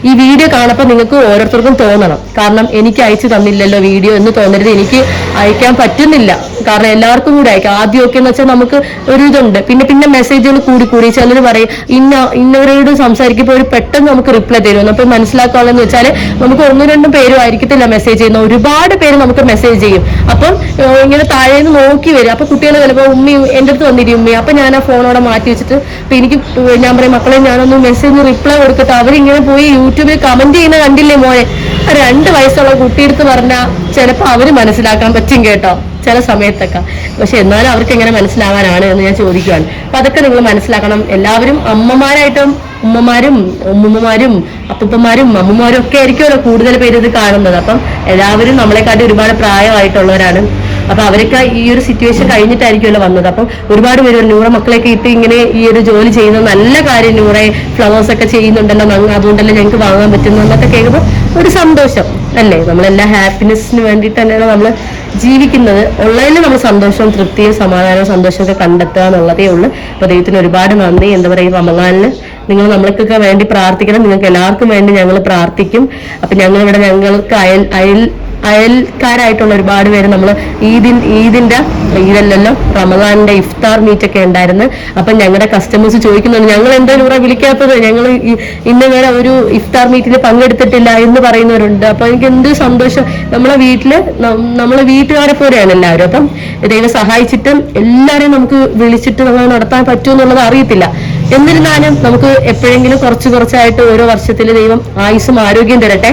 ഈ വീഡിയോ കാണുമ്പോൾ നിങ്ങൾക്ക് ഓരോരുത്തർക്കും തോന്നണം. കാരണം എനിക്ക് അയച്ചു തന്നില്ലല്ലോ വീഡിയോ എന്ന് തോന്നരുത്. എനിക്ക് അയക്കാൻ പറ്റുന്നില്ല. കാരണം എല്ലാവർക്കും കൂടി അയക്കാം. ആദ്യമൊക്കെ എന്ന് വെച്ചാൽ നമുക്ക് ഒരു ഇതുണ്ട്. പിന്നെ പിന്നെ മെസ്സേജുകൾ കൂടി കൂടി. ചിലർ പറയും ഇന്ന ഇന്നവരോട് സംസാരിക്കുമ്പോൾ ഒരു പെട്ടെന്ന് നമുക്ക് റിപ്ലൈ തരുമെന്ന് അപ്പൊ മനസ്സിലാക്കാനുള്ളതെന്ന് വെച്ചാൽ നമുക്ക് ഒന്നും രണ്ടും പേരും ആയിരിക്കത്തില്ല മെസ്സേജ് ചെയ്യുന്ന ഒരുപാട് പേര് നമുക്ക് മെസ്സേജ് ചെയ്യും. അപ്പം ഇങ്ങനെ താഴേന്ന് നോക്കി വരും. അപ്പൊ കുട്ടികൾ ചിലപ്പോൾ ഉമ്മി എന്റെ അടുത്ത് വന്നിരിക്കും ഉമ്മി. അപ്പൊ ഞാൻ ആ ഫോണോടെ മാറ്റി വെച്ചിട്ട് അപ്പൊ എനിക്ക് ഞാൻ പറയും മക്കളെ ഞാനൊന്ന് മെസ്സേജ് റിപ്ലൈ കൊടുത്തിട്ട് അവരിങ്ങനെ പോയി യൂട്യൂബിൽ കമന്റ് ചെയ്യുന്ന കണ്ടില്ലേ മോനെ? രണ്ട് വയസ്സുള്ള കുട്ടിയെടുത്ത് പറഞ്ഞാൽ ചിലപ്പോൾ അവർ മനസ്സിലാക്കാൻ പറ്റും കേട്ടോ ചില സമയത്തൊക്കെ. പക്ഷെ എന്നാലും അവർക്ക് എങ്ങനെ മനസ്സിലാവാനാണ് എന്ന് ഞാൻ ചോദിക്കുകയാണ്. അപ്പൊ അതൊക്കെ നിങ്ങൾ മനസ്സിലാക്കണം. എല്ലാവരും അമ്മമാരായിട്ടും ഉമ്മമാരും ഉമ്മുമ്മമാരും അപ്പൂപ്പന്മാരും അമ്മമാരും ഒക്കെ ആയിരിക്കുമല്ലോ കൂടുതൽ പേര് ഇത് കാണുന്നത്. അപ്പം എല്ലാവരും നമ്മളെക്കാട്ടി ഒരുപാട് പ്രായമായിട്ടുള്ളവരാണ്. അപ്പൊ അവരൊക്കെ ഈ ഒരു സിറ്റുവേഷൻ കഴിഞ്ഞിട്ടായിരിക്കുമല്ലോ വന്നത്. അപ്പം ഒരുപാട് പേര് നൂറ മക്കളെയൊക്കെ ഇട്ട് ഇങ്ങനെ ഈ ഒരു ജോലി ചെയ്യുന്ന നല്ല കാര്യം നൂറെ ഫ്ലവേഴ്സ് ഒക്കെ ചെയ്യുന്നുണ്ടല്ലോ അതുകൊണ്ടല്ലേ ഞങ്ങൾക്ക് വാങ്ങാൻ പറ്റുന്നു എന്നൊക്കെ കേൾക്കുമ്പോൾ ഒരു സന്തോഷം അല്ലേ? നമ്മളെല്ലാ ഹാപ്പിനെസ്സിന് വേണ്ടിയിട്ട് തന്നെയാണ് നമ്മൾ ജീവിക്കുന്നത്. ഉള്ളതിൽ നമ്മൾ സന്തോഷവും തൃപ്തിയും സമാധാനവും സന്തോഷവും ഒക്കെ കണ്ടെത്തുക എന്നുള്ളതേ ഉള്ളൂ. അപ്പൊ ദൈവത്തിന് ഒരുപാട് നന്ദി. എന്താ പറയുക റമദാനിന് നിങ്ങൾ നമ്മൾക്കൊക്കെ വേണ്ടി പ്രാർത്ഥിക്കണം. നിങ്ങൾക്ക് എല്ലാവർക്കും വേണ്ടി ഞങ്ങൾ പ്രാർത്ഥിക്കും. അപ്പൊ ഞങ്ങൾ ഇവിടെ ഞങ്ങൾക്ക് അയൽ അയൽ അയൽക്കാരായിട്ടുള്ള ഒരുപാട് പേര് നമ്മൾ ഈദിൻ ഈദിന്റെ ഈദല്ലല്ലോ റമദാനിന്റെ ഇഫ്താർ മീറ്റ് ഒക്കെ ഉണ്ടായിരുന്നു. അപ്പൊ ഞങ്ങളുടെ കസ്റ്റമേഴ്സ് ചോദിക്കുന്നുണ്ട് ഞങ്ങൾ എന്താ ഇവിടെ വിളിക്കാത്തത് ഞങ്ങൾ ഇന്ന് വരെ ഒരു ഇഫ്താർ മീറ്റിൽ പങ്കെടുത്തിട്ടില്ല എന്ന് പറയുന്നവരുണ്ട്. അപ്പൊ എനിക്ക് എന്ത് സന്തോഷം. നമ്മളെ വീട്ടിൽ നമ്മളെ വീട്ടുകാരെ പോലെയാണ് എല്ലാവരും. അപ്പം ദൈവം സഹായിച്ചിട്ട് എല്ലാവരെയും നമുക്ക് വിളിച്ചിട്ട് നമ്മൾ നടത്താൻ പറ്റുമെന്നുള്ളത് അറിയത്തില്ല. എന്നിരുന്നാലും നമുക്ക് എപ്പോഴെങ്കിലും കുറച്ച് കുറച്ചായിട്ട് ഓരോ വർഷത്തിൽ ദൈവം ആയുസും ആരോഗ്യം തരട്ടെ.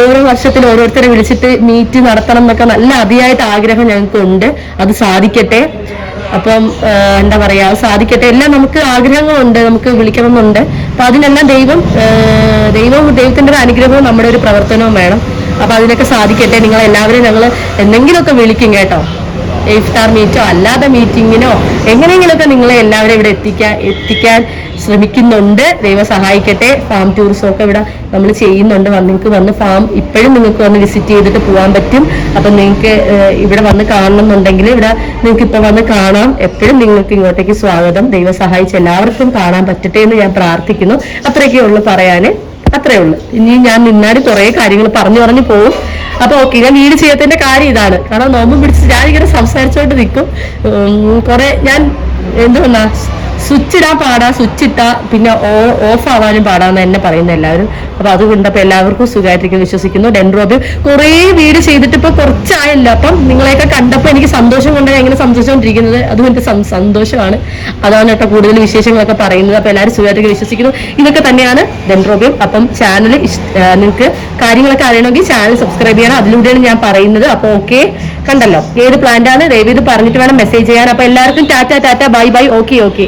ഓരോ വർഷത്തിൽ ഓരോരുത്തരെ വിളിച്ചിട്ട് മീറ്റ് നടത്തണം എന്നൊക്കെ നല്ല അതിയായിട്ട് ആഗ്രഹം ഞങ്ങൾക്ക് ഉണ്ട് അത് സാധിക്കട്ടെ. അപ്പം എന്താ പറയാ സാധിക്കട്ടെ. എല്ലാം നമുക്ക് ആഗ്രഹങ്ങളുണ്ട് നമുക്ക് വിളിക്കണമെന്നുണ്ട്. അപ്പൊ അതിനെല്ലാം ദൈവം ദൈവം ദൈവത്തിന്റെ ഒരു അനുഗ്രഹവും നമ്മുടെ ഒരു പ്രവർത്തനവും വേണം. അപ്പൊ അതിനൊക്കെ സാധിക്കട്ടെ. നിങ്ങൾ എല്ലാവരും ഞങ്ങൾ എന്തെങ്കിലുമൊക്കെ വിളിക്കും കേട്ടോ. ഇഫ്താർ മീറ്റോ അല്ലാതെ മീറ്റിങ്ങിനോ എങ്ങനെയെങ്കിലുമൊക്കെ നിങ്ങളെ എല്ലാവരും ഇവിടെ എത്തിക്കാൻ എത്തിക്കാൻ ശ്രമിക്കുന്നുണ്ട്. ദൈവം സഹായിക്കട്ടെ. ഫാം ടൂറിസം ഒക്കെ ഇവിടെ നമ്മൾ ചെയ്യുന്നുണ്ട്. നിങ്ങൾക്ക് വന്ന് ഫാം ഇപ്പോഴും നിങ്ങൾക്ക് വന്ന് വിസിറ്റ് ചെയ്തിട്ട് പോകാൻ പറ്റും. അപ്പം നിങ്ങൾക്ക് ഇവിടെ വന്ന് കാണണമെന്നുണ്ടെങ്കിൽ ഇവിടെ നിങ്ങൾക്ക് ഇപ്പോൾ വന്ന് കാണാം. എപ്പോഴും നിങ്ങൾക്ക് ഇങ്ങോട്ടേക്ക് സ്വാഗതം. ദൈവം സഹായിച്ച് എല്ലാവർക്കും കാണാൻ പറ്റട്ടെ എന്ന് ഞാൻ പ്രാർത്ഥിക്കുന്നു. അത്രയൊക്കെ ഉള്ളു പറയാൻ അത്രയേ ഉള്ളൂ. ഇനി ഞാൻ നിന്നാടി കുറേ കാര്യങ്ങൾ പറഞ്ഞു പറഞ്ഞു പോകും അപ്പൊ ഓക്കെ ഞാൻ വീട് ചെയ്യത്തിന്റെ കാര്യം ഇതാണ്. കാരണം നോമ്പ് പിടിച്ച് ഞാനിങ്ങനെ സംസാരിച്ചോണ്ട് നിൽക്കും കുറെ ഞാൻ എന്തുകൊണ്ടാ? സ്വിച്ച് ഇടാൻ പാടാ സ്വിച്ച് ഇട്ടാ പിന്നെ ഓഫ് ആവാനും പാടാന്ന് തന്നെ പറയുന്ന എല്ലാവരും. അപ്പൊ അത് അപ്പൊ എല്ലാവർക്കും സുഖമായിട്ടിരിക്കും വിശ്വസിക്കുന്നു. ഡെൻഡ്രോബിയം കുറേ വീട് ചെയ്തിട്ട് ഇപ്പൊ കുറച്ചായല്ലോ. അപ്പം നിങ്ങളെയൊക്കെ കണ്ടപ്പോ എനിക്ക് സന്തോഷം കൊണ്ട് ഞാൻ ഇങ്ങനെ സംസാരിച്ചുകൊണ്ടിരിക്കുന്നത് അതും എനിക്ക് സന്തോഷമാണ്. അതാണ് കേട്ടോ കൂടുതൽ വിശേഷങ്ങളൊക്കെ പറയുന്നത്. അപ്പൊ എല്ലാവരും സുഖമായിട്ടൊക്കെ വിശ്വസിക്കുന്നു. ഇതൊക്കെ തന്നെയാണ് ഡെൻഡ്രോബിയം അപ്പം ചാനൽ നിങ്ങൾക്ക് കാര്യങ്ങളൊക്കെ അറിയണമെങ്കിൽ ചാനൽ സബ്സ്ക്രൈബ് ചെയ്യണം. അതിലൂടെയാണ് ഞാൻ പറയുന്നത്. അപ്പൊ ഓക്കെ കണ്ടല്ലോ. ഏത് പ്ലാന്റ് ആണ്? ദയവ് ഇത് പറഞ്ഞിട്ട് വേണം മെസ്സേജ് ചെയ്യാൻ. അപ്പൊ എല്ലാവർക്കും tata tata bye bye. Okay okay